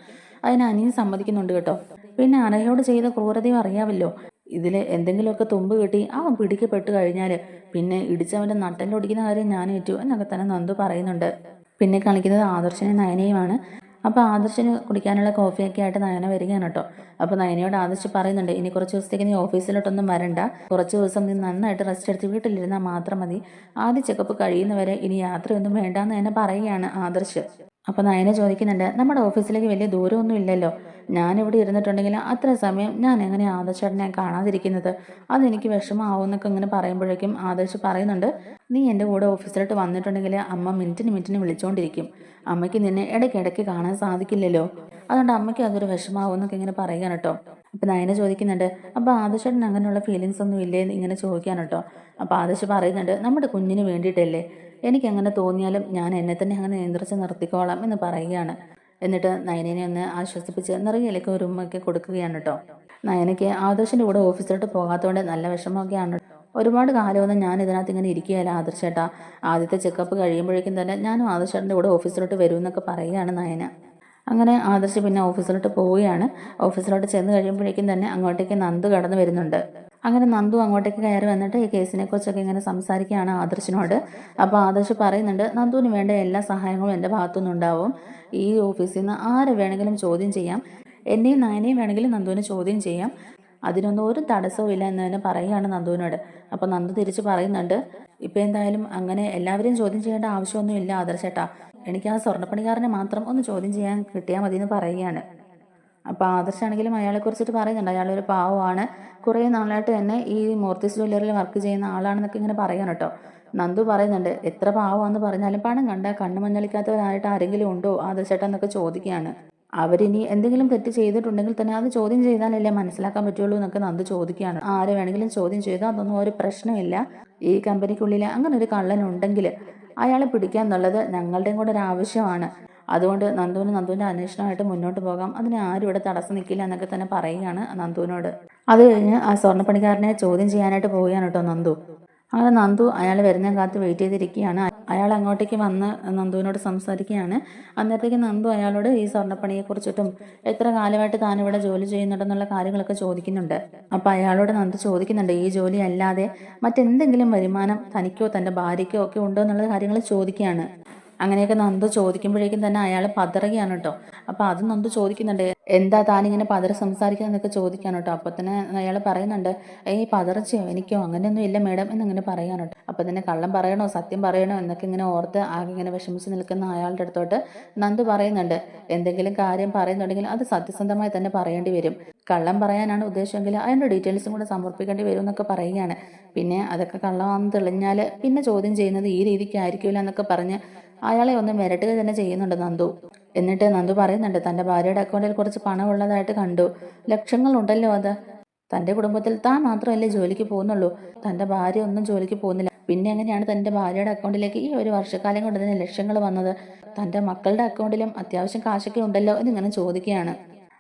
അതിന് അനിയും സമ്മതിക്കുന്നുണ്ട് കേട്ടോ. പിന്നെ അനഹയോട് ചെയ്ത ക്രൂരതയും അറിയാമല്ലോ. ഇതിൽ എന്തെങ്കിലുമൊക്കെ തുമ്പ് കിട്ടി അവൻ പിടിക്കപ്പെട്ട് കഴിഞ്ഞാൽ പിന്നെ ഇടിച്ചവന്റെ നട്ടലൊടിക്കുന്ന കാര്യം ഞാൻ ഏറ്റു എന്നൊക്കെ തന്നെ നന്ദു പറയുന്നുണ്ട്. പിന്നെ കളിക്കുന്നത് ആദർശനും നയനയുമാണ്. അപ്പോൾ ആദർശന് കുടിക്കാനുള്ള കോഫിയൊക്കെ ആയിട്ട് നയന വരികയാണ് കേട്ടോ. അപ്പോൾ നയനയോട് ആദർശ് പറയുന്നുണ്ട് ഇനി കുറച്ച് ദിവസത്തേക്ക് നീ ഓഫീസിലോട്ടൊന്നും വരണ്ട. കുറച്ച് ദിവസം നീ നന്നായിട്ട് റെസ്റ്റ് എടുത്ത് വീട്ടിലിരുന്നാൽ മാത്രം മതി. ആദ്യ ചെക്കപ്പ് കഴിയുന്നവരെ ഇനി യാത്രയൊന്നും വേണ്ടാന്ന് തന്നെ പറയുകയാണ് ആദർശ്. അപ്പോൾ നയന ചോദിക്കുന്നുണ്ട് നമ്മുടെ ഓഫീസിലേക്ക് വലിയ ദൂരമൊന്നും ഇല്ലല്ലോ. ഞാൻ ഇവിടെ ഇരുന്നിട്ടുണ്ടെങ്കിൽ അത്ര സമയം ഞാൻ എങ്ങനെ ആദർശേട്ടനെ കാണാതിരിക്കുന്നത്? അതെനിക്ക് വിഷമമാവുമെന്നൊക്കെ ഇങ്ങനെ പറയുമ്പോഴേക്കും ആദർശ് പറയുന്നുണ്ട് നീ എന്റെ കൂടെ ഓഫീസിലോട്ട് വന്നിട്ടുണ്ടെങ്കിൽ അമ്മ മിനിറ്റിന് മിനിറ്റിന് വിളിച്ചുകൊണ്ടിരിക്കും അമ്മയ്ക്ക് നിന്നെ ഇടയ്ക്കിടയ്ക്ക് കാണാൻ സാധിക്കില്ലല്ലോ. അതുകൊണ്ട് അമ്മയ്ക്ക് അതൊരു വിഷമാവുമെന്നൊക്കെ ഇങ്ങനെ പറയാൻ കേട്ടോ. അപ്പം നയന ചോദിക്കുന്നുണ്ട് അപ്പോൾ ആദർശേട്ടൻ അങ്ങനെയുള്ള ഫീലിങ്സ് ഒന്നും ഇല്ലേ? ഇങ്ങനെ ചോദിക്കാൻ കേട്ടോ. അപ്പോൾ ആദർശ് പറയുന്നുണ്ട് നമ്മുടെ കുഞ്ഞിന് വേണ്ടിയിട്ടല്ലേ? എനിക്കങ്ങനെ തോന്നിയാലും ഞാൻ എന്നെ തന്നെ അങ്ങനെ നിയന്ത്രിച്ച് നിർത്തിക്കോളാം എന്ന് പറയുകയാണ്. എന്നിട്ട് നയനേനെ ഒന്ന് ആശ്വസിപ്പിച്ച് നിറയിലേക്ക് ഒരു ഉമ്മയ്ക്ക് കൊടുക്കുകയാണ് കേട്ടോ നയനയ്ക്ക് ആദർശിന്റെ കൂടെ ഓഫീസിലോട്ട് പോകാത്തതുകൊണ്ട് നല്ല വിഷമമൊക്കെയാണ് ഒരുപാട് കാലമൊന്നും ഞാൻ ഇതിനകത്ത് ഇങ്ങനെ ഇരിക്കുകയല്ല ആദർശേട്ടാ ആദ്യത്തെ ചെക്കപ്പ് കഴിയുമ്പോഴേക്കും തന്നെ ഞാനും ആദർശേട്ടന്റെ കൂടെ ഓഫീസിലോട്ട് വരുമെന്നൊക്കെ പറയുകയാണ് നയന. അങ്ങനെ ആദർശ് പിന്നെ ഓഫീസിലോട്ട് പോവുകയാണ്. ഓഫീസിലോട്ട് ചെന്ന് കഴിയുമ്പോഴേക്കും തന്നെ അങ്ങോട്ടേക്ക് നന്ദ് കടന്നു വരുന്നുണ്ട്. അങ്ങനെ നന്ദു അങ്ങോട്ടേക്ക് കയറി വന്നിട്ട് ഈ കേസിനെ കുറിച്ചൊക്കെ ഇങ്ങനെ സംസാരിക്കുകയാണ് ആദർശിനോട്. അപ്പോൾ ആദർശ് പറയുന്നുണ്ട് നന്ദുവിന് വേണ്ട എല്ലാ സഹായങ്ങളും എന്റെ ഭാഗത്തുനിന്ന് ഉണ്ടാവും. ഈ ഓഫീസിൽ നിന്ന് ആരെ വേണമെങ്കിലും ചോദ്യം ചെയ്യാം. എന്നെയും നയനെയും വേണമെങ്കിലും നന്ദുവിന് ചോദ്യം ചെയ്യാം. അതിനൊന്നും ഒരു തടസ്സവും ഇല്ല എന്ന് തന്നെ പറയുകയാണ് നന്ദുവിനോട്. അപ്പോൾ നന്ദു തിരിച്ച് പറയുന്നുണ്ട് ഇപ്പം എന്തായാലും അങ്ങനെ എല്ലാവരെയും ചോദ്യം ചെയ്യേണ്ട ആവശ്യമൊന്നും ഇല്ല ആദർശേട്ടാ എനിക്ക് ആ സ്വർണപ്പണിക്കാരനെ മാത്രം ഒന്ന് ചോദ്യം ചെയ്യാൻ കിട്ടിയാൽ മതി എന്ന് പറയുകയാണ്. അപ്പോൾ ആദർശാണെങ്കിലും അയാളെ കുറിച്ചിട്ട് പറയുന്നുണ്ട്. അയാളൊരു പാവമാണ്. കുറേ നാളായിട്ട് തന്നെ ഈ മോർത്തിസ് ജ്വല്ലറിയിൽ വർക്ക് ചെയ്യുന്ന ആളാണെന്നൊക്കെ ഇങ്ങനെ പറയാൻ കേട്ടോ. നന്ദു പറയുന്നുണ്ട് എത്ര പാവമാണെന്ന് പറഞ്ഞാലും പണം കണ്ട കണ്ണു മഞ്ഞളിക്കാത്തവരായിട്ട് ആരെങ്കിലും ഉണ്ടോ? ആദർശേട്ടൻ എന്നൊക്കെ ചോദിക്കുകയാണ്. അവരിനി എന്തെങ്കിലും തെറ്റ് ചെയ്തിട്ടുണ്ടെങ്കിൽ തന്നെ അത് ചോദ്യം ചെയ്താലല്ലേ മനസ്സിലാക്കാൻ പറ്റുള്ളൂ എന്നൊക്കെ നന്ദു ചോദിക്കുകയാണ്. ആരെ വേണമെങ്കിലും ചോദ്യം ചെയ്താൽ അതൊന്നും ഒരു പ്രശ്നമില്ല. ഈ കമ്പനിക്കുള്ളിൽ അങ്ങനെ ഒരു കള്ളൻ ഉണ്ടെങ്കിൽ അയാളെ പിടിക്കുക എന്നുള്ളത് ഞങ്ങളുടെയും കൂടെ ഒരു ആവശ്യമാണ്. അതുകൊണ്ട് നന്ദുവിന് നന്ദുവിന്റെ അന്വേഷണമായിട്ട് മുന്നോട്ട് പോകാം. അതിന് ആരും ഇവിടെ തടസ്സം നിൽക്കില്ല എന്നൊക്കെ തന്നെ പറയുകയാണ് നന്ദുവിനോട്. അത് കഴിഞ്ഞ് ആ സ്വർണപ്പണിക്കാരനെ ചോദ്യം ചെയ്യാനായിട്ട് പോവുകയാണ് കേട്ടോ നന്ദു. അങ്ങനെ നന്ദു അയാൾ വരുന്ന കാത്ത് വെയിറ്റ് ചെയ്തിരിക്കുകയാണ്. അയാൾ അങ്ങോട്ടേക്ക് വന്ന് നന്ദുവിനോട് സംസാരിക്കുകയാണ്. അന്നേരത്തേക്ക് നന്ദു അയാളോട് ഈ സ്വർണപ്പണിയെക്കുറിച്ചിട്ടും എത്ര കാലമായിട്ട് താൻ ഇവിടെ ജോലി ചെയ്യുന്നുണ്ടെന്നുള്ള കാര്യങ്ങളൊക്കെ ചോദിക്കുന്നുണ്ട്. അപ്പോൾ അയാളോട് നന്ദു ചോദിക്കുന്നുണ്ട് ഈ ജോലി അല്ലാതെ മറ്റെന്തെങ്കിലും വരുമാനം തനിക്കോ തന്റെ ഭാര്യയ്ക്കോ ഒക്കെ ഉണ്ടോ എന്നുള്ള കാര്യങ്ങൾ ചോദിക്കുകയാണ്. അങ്ങനെയൊക്കെ നന്ദ ചോദിക്കുമ്പോഴേക്കും തന്നെ അയാൾ പതറുകയാണ് കേട്ടോ. അപ്പോൾ അത് നന്ദു ചോദിക്കുന്നുണ്ട് എന്താ താനിങ്ങനെ സംസാരിക്കാൻ എന്നൊക്കെ ചോദിക്കാൻ കേട്ടോ. അപ്പോൾ തന്നെ അയാൾ പറയുന്നുണ്ട് ഏയ് പതറച്ചയോ എനിക്കോ? അങ്ങനെയൊന്നും ഇല്ല മേഡം എന്നങ്ങനെ പറയാൻ കേട്ടോ. അപ്പോൾ തന്നെ കള്ളം പറയണോ സത്യം പറയണോ എന്നൊക്കെ ഇങ്ങനെ ഓർത്ത് ആകെ ഇങ്ങനെ വിഷമിച്ച് നിൽക്കുന്ന അയാളുടെ അടുത്തോട്ട് നന്ദു പറയുന്നുണ്ട് എന്തെങ്കിലും കാര്യം പറയുന്നുണ്ടെങ്കിൽ അത് സത്യസന്ധമായി തന്നെ പറയേണ്ടി വരും. കള്ളം പറയാനാണ് ഉദ്ദേശമെങ്കിൽ അതിന്റെ ഡീറ്റെയിൽസും കൂടെ സമർപ്പിക്കേണ്ടി വരും എന്നൊക്കെ പറയുകയാണ്. പിന്നെ അതൊക്കെ കള്ളമാണെന്ന് തെളിഞ്ഞാൽ പിന്നെ ചോദ്യം ചെയ്യുന്നത് ഈ രീതിക്കായിരിക്കില്ല എന്നൊക്കെ പറഞ്ഞ് അയാളെ ഒന്ന് മിരട്ടുക തന്നെ ചെയ്യുന്നുണ്ട് നന്ദു. എന്നിട്ട് നന്ദു പറയുന്നുണ്ട് തന്റെ ഭാര്യയുടെ അക്കൗണ്ടിൽ കുറച്ച് പണം ഉള്ളതായിട്ട് കണ്ടു. ലക്ഷങ്ങളുണ്ടല്ലോ അത്. തന്റെ കുടുംബത്തിൽ താൻ മാത്രമല്ലേ ജോലിക്ക് പോകുന്നുള്ളൂ. തന്റെ ഭാര്യ ഒന്നും ജോലിക്ക് പോകുന്നില്ല. പിന്നെ എങ്ങനെയാണ് തന്റെ ഭാര്യയുടെ അക്കൗണ്ടിലേക്ക് ഈ ഒരു വർഷക്കാലം കൊണ്ട് തന്നെ ലക്ഷങ്ങൾ വന്നത്? തന്റെ മക്കളുടെ അക്കൗണ്ടിലും അത്യാവശ്യം കാശൊക്കെ ഉണ്ടല്ലോ എന്നിങ്ങനെ ചോദിക്കുകയാണ്.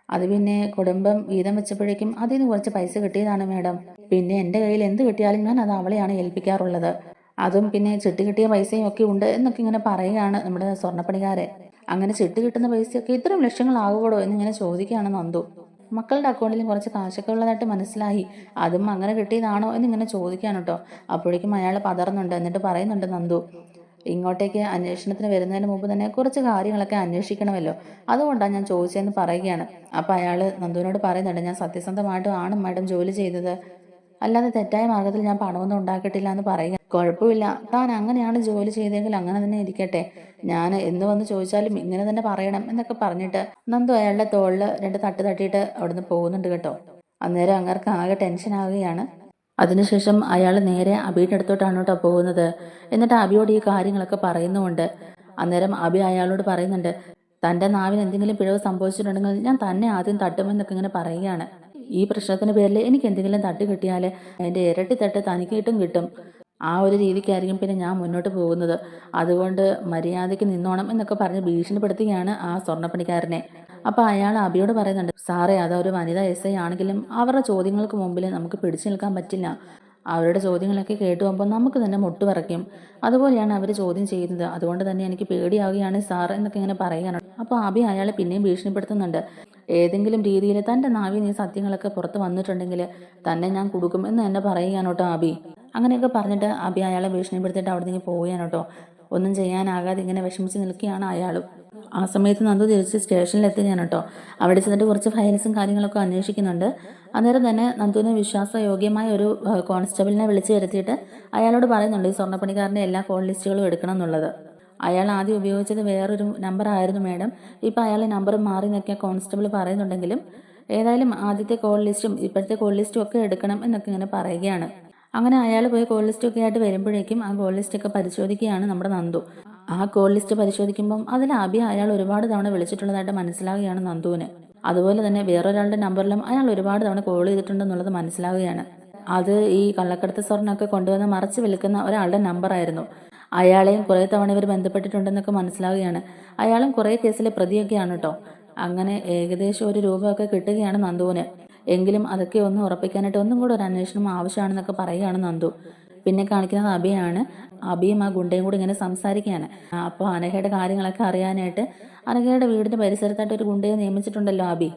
അത് പിന്നെ കുടുംബം വീതം വെച്ചപ്പോഴേക്കും അതിൽ നിന്ന് കുറച്ച് പൈസ കിട്ടിയതാണ് മാഡം. പിന്നെ എന്റെ കയ്യിൽ എന്ത് കിട്ടിയാലും ഞാൻ അത് അവളെയാണ് ഏൽപ്പിക്കാറുള്ളത്. അതും പിന്നെ ചിട്ടി കിട്ടിയ പൈസയും ഒക്കെ ഉണ്ട് എന്നൊക്കെ ഇങ്ങനെ പറയുകയാണ് നമ്മുടെ സ്വർണപ്പണിക്കാരെ. അങ്ങനെ ചിട്ടി കിട്ടുന്ന പൈസയൊക്കെ ഇത്രയും ലക്ഷങ്ങളാകുകൂടോ എന്നിങ്ങനെ ചോദിക്കുകയാണ് നന്ദു. മക്കളുടെ അക്കൗണ്ടിൽ കുറച്ച് കാശൊക്കെ ഉള്ളതായിട്ട് മനസ്സിലായി. അതും അങ്ങനെ കിട്ടിയതാണോ എന്നിങ്ങനെ ചോദിക്കുകയാണ് കേട്ടോ. അപ്പോഴേക്കും അയാൾ പതറുന്നുണ്ട്. എന്നിട്ട് പറയുന്നുണ്ട് നന്ദു ഇങ്ങോട്ടേക്ക് അന്വേഷണത്തിന് വരുന്നതിന് മുമ്പ് തന്നെ കുറച്ച് കാര്യങ്ങളൊക്കെ അന്വേഷിക്കണമല്ലോ. അതുകൊണ്ടാണ് ഞാൻ ചോദിച്ചതെന്ന് പറയുകയാണ്. അപ്പോൾ അയാൾ നന്ദുവിനോട് പറയുന്നുണ്ട് ഞാൻ സത്യസന്ധമായിട്ടും ആണ് മാഡം ജോലി ചെയ്തത്. അല്ലാതെ തെറ്റായ മാർഗത്തിൽ ഞാൻ പണമൊന്നും ഉണ്ടാക്കിയിട്ടില്ല എന്ന് പറയുക കുഴപ്പമില്ല. താൻ അങ്ങനെയാണ് ജോലി ചെയ്തെങ്കിൽ അങ്ങനെ തന്നെ ഇരിക്കട്ടെ. ഞാൻ എന്ന് വന്ന് ചോദിച്ചാലും ഇങ്ങനെ തന്നെ പറയണം എന്നൊക്കെ പറഞ്ഞിട്ട് നന്ദു അയാളുടെ തോളിൽ രണ്ട് തട്ട് തട്ടിയിട്ട് അവിടുന്ന് പോകുന്നുണ്ട് കേട്ടോ. അന്നേരം അങ്ങർക്ക് ആകെ ടെൻഷൻ ആവുകയാണ്. അതിനുശേഷം അയാൾ നേരെ അബിയുടെ അടുത്തോട്ടാണ് കേട്ടോ പോകുന്നത്. എന്നിട്ട് അബിയോട് ഈ കാര്യങ്ങളൊക്കെ പറയുന്നുമുണ്ട്. അന്നേരം അബി അയാളോട് പറയുന്നുണ്ട് തന്റെ നാവിന് എന്തെങ്കിലും പിഴവ് സംഭവിച്ചിട്ടുണ്ടെങ്കിൽ ഞാൻ തന്നെ ആദ്യം തട്ടുമെന്നൊക്കെ ഇങ്ങനെ പറയുകയാണ്. ഈ പ്രശ്നത്തിന് പേരിൽ എനിക്ക് എന്തെങ്കിലും തട്ട് കിട്ടിയാൽ അതിന്റെ ഇരട്ടി തട്ട് തനിക്ക് കിട്ടും കിട്ടും. ആ ഒരു രീതിക്കായിരിക്കും പിന്നെ ഞാൻ മുന്നോട്ട് പോകുന്നത്. അതുകൊണ്ട് മര്യാദയ്ക്ക് നിന്നോണം എന്നൊക്കെ പറഞ്ഞ് ഭീഷണിപ്പെടുത്തുകയാണ് ആ സ്വർണപ്പണിക്കാരനെ. അപ്പോൾ അയാൾ അബിയോട് പറയുന്നുണ്ട് സാറേ അതൊരു വനിതാ എസ് ഐ ആണെങ്കിലും അവരുടെ ചോദ്യങ്ങൾക്ക് മുമ്പിൽ നമുക്ക് പിടിച്ചു നിൽക്കാൻ പറ്റില്ല. അവരുടെ ചോദ്യങ്ങളൊക്കെ കേട്ടു പോകുമ്പോൾ നമുക്ക് തന്നെ മുട്ടുപറയ്ക്കും. അതുപോലെയാണ് അവർ ചോദ്യം ചെയ്യുന്നത്. അതുകൊണ്ട് തന്നെ എനിക്ക് പേടിയാവുകയാണ് സാർ എന്നൊക്കെ ഇങ്ങനെ പറയുകയാണ്. അപ്പോൾ അബി അയാളെ പിന്നെയും ഭീഷണിപ്പെടുത്തുന്നുണ്ട്. ഏതെങ്കിലും രീതിയിൽ തന്റെ നാവിൽ നീ സത്യങ്ങളൊക്കെ പുറത്ത് വന്നിട്ടുണ്ടെങ്കിൽ തന്നെ ഞാൻ കൊടുക്കും എന്ന് തന്നെ പറയുകയാണ് കേട്ടോ അബി. അങ്ങനെയൊക്കെ പറഞ്ഞിട്ട് അബി അയാളെ ഭീഷണിപ്പെടുത്തിയിട്ട് അവിടെ നിന്ന് പോവുകയാണ് കേട്ടോ. ഒന്നും ചെയ്യാനാകാതെ ഇങ്ങനെ വിഷമിച്ച് നിൽക്കുകയാണ് അയാളും. ആ സമയത്ത് നന്ദു തിരിച്ച് സ്റ്റേഷനിൽ എത്തുകയാണ് കേട്ടോ. അവിടെ ചെന്നിട്ട് കുറച്ച് ഫയൽസും കാര്യങ്ങളൊക്കെ അന്വേഷിക്കുന്നുണ്ട്. അന്നേരം തന്നെ നന്ദുവിന് വിശ്വാസയോഗ്യമായ ഒരു കോൺസ്റ്റബിളിനെ വിളിച്ചു വരുത്തിയിട്ട് അയാളോട് പറയുന്നുണ്ട് ഈ സ്വർണപ്പണിക്കാരന്റെ എല്ലാ കോൾ ലിസ്റ്റുകളും എടുക്കണം എന്നുള്ളത്. അയാൾ ആദ്യം ഉപയോഗിച്ചത് വേറൊരു നമ്പർ ആയിരുന്നു മാഡം. ഇപ്പോൾ അയാളെ നമ്പർ മാറി എന്നൊക്കെ കോൺസ്റ്റബിൾ പറയുന്നുണ്ടെങ്കിലും ഏതായാലും ആദ്യത്തെ കോൾ ലിസ്റ്റും ഇപ്പോഴത്തെ കോൾ ലിസ്റ്റും ഒക്കെ എടുക്കണം എന്നൊക്കെ ഇങ്ങനെ പറയുകയാണ്. അങ്ങനെ അയാൾ പോയി കോൾ ലിസ്റ്റ് ഒക്കെ ആയിട്ട് വരുമ്പോഴേക്കും ആ കോൾ ലിസ്റ്റ് ഒക്കെ പരിശോധിക്കുകയാണ് നമ്മുടെ നന്ദു. ആ കോൾ ലിസ്റ്റ് പരിശോധിക്കുമ്പം അതിൽ ആബി അയാൾ ഒരുപാട് തവണ വിളിച്ചിട്ടുള്ളതായിട്ട് മനസ്സിലാവുകയാണ് നന്ദുവിന്. അതുപോലെ തന്നെ വേറൊരാളുടെ നമ്പറിലും അയാൾ ഒരുപാട് തവണ കോൾ ചെയ്തിട്ടുണ്ടെന്നുള്ളത് മനസ്സിലാവുകയാണ്. അത് ഈ കള്ളക്കടത്ത് സ്വർണമൊക്കെ കൊണ്ടുവന്ന് മറച്ചു വിൽക്കുന്ന ഒരാളുടെ നമ്പറായിരുന്നു. അയാളെയും കുറേ തവണ ഇവർ ബന്ധപ്പെട്ടിട്ടുണ്ടെന്നൊക്കെ മനസ്സിലാവുകയാണ്. അയാളും കുറേ കേസിലെ പ്രതിയൊക്കെയാണ് കേട്ടോ അങ്ങനെ ഏകദേശം ഒരു രൂപമൊക്കെ കിട്ടുകയാണ് നന്ദുവിന്. എങ്കിലും അതൊക്കെ ഒന്ന് ഉറപ്പിക്കാനായിട്ട് ഒന്നും കൂടെ ഒരു അന്വേഷണം ആവശ്യമാണെന്നൊക്കെ പറയുകയാണ് നന്ദു. പിന്നെ കാണിക്കുന്നത് അബിയാണ്. അബിയും ആ ഗുണ്ടയും കൂടി ഇങ്ങനെ സംസാരിക്കുകയാണ്. അപ്പോൾ അനഘയുടെ കാര്യങ്ങളൊക്കെ അറിയാനായിട്ട് അനഘയുടെ വീടിന്റെ പരിസരത്തായിട്ട് ഒരു ഗുണ്ടയെ നിയമിച്ചിട്ടുണ്ടല്ലോ അബി.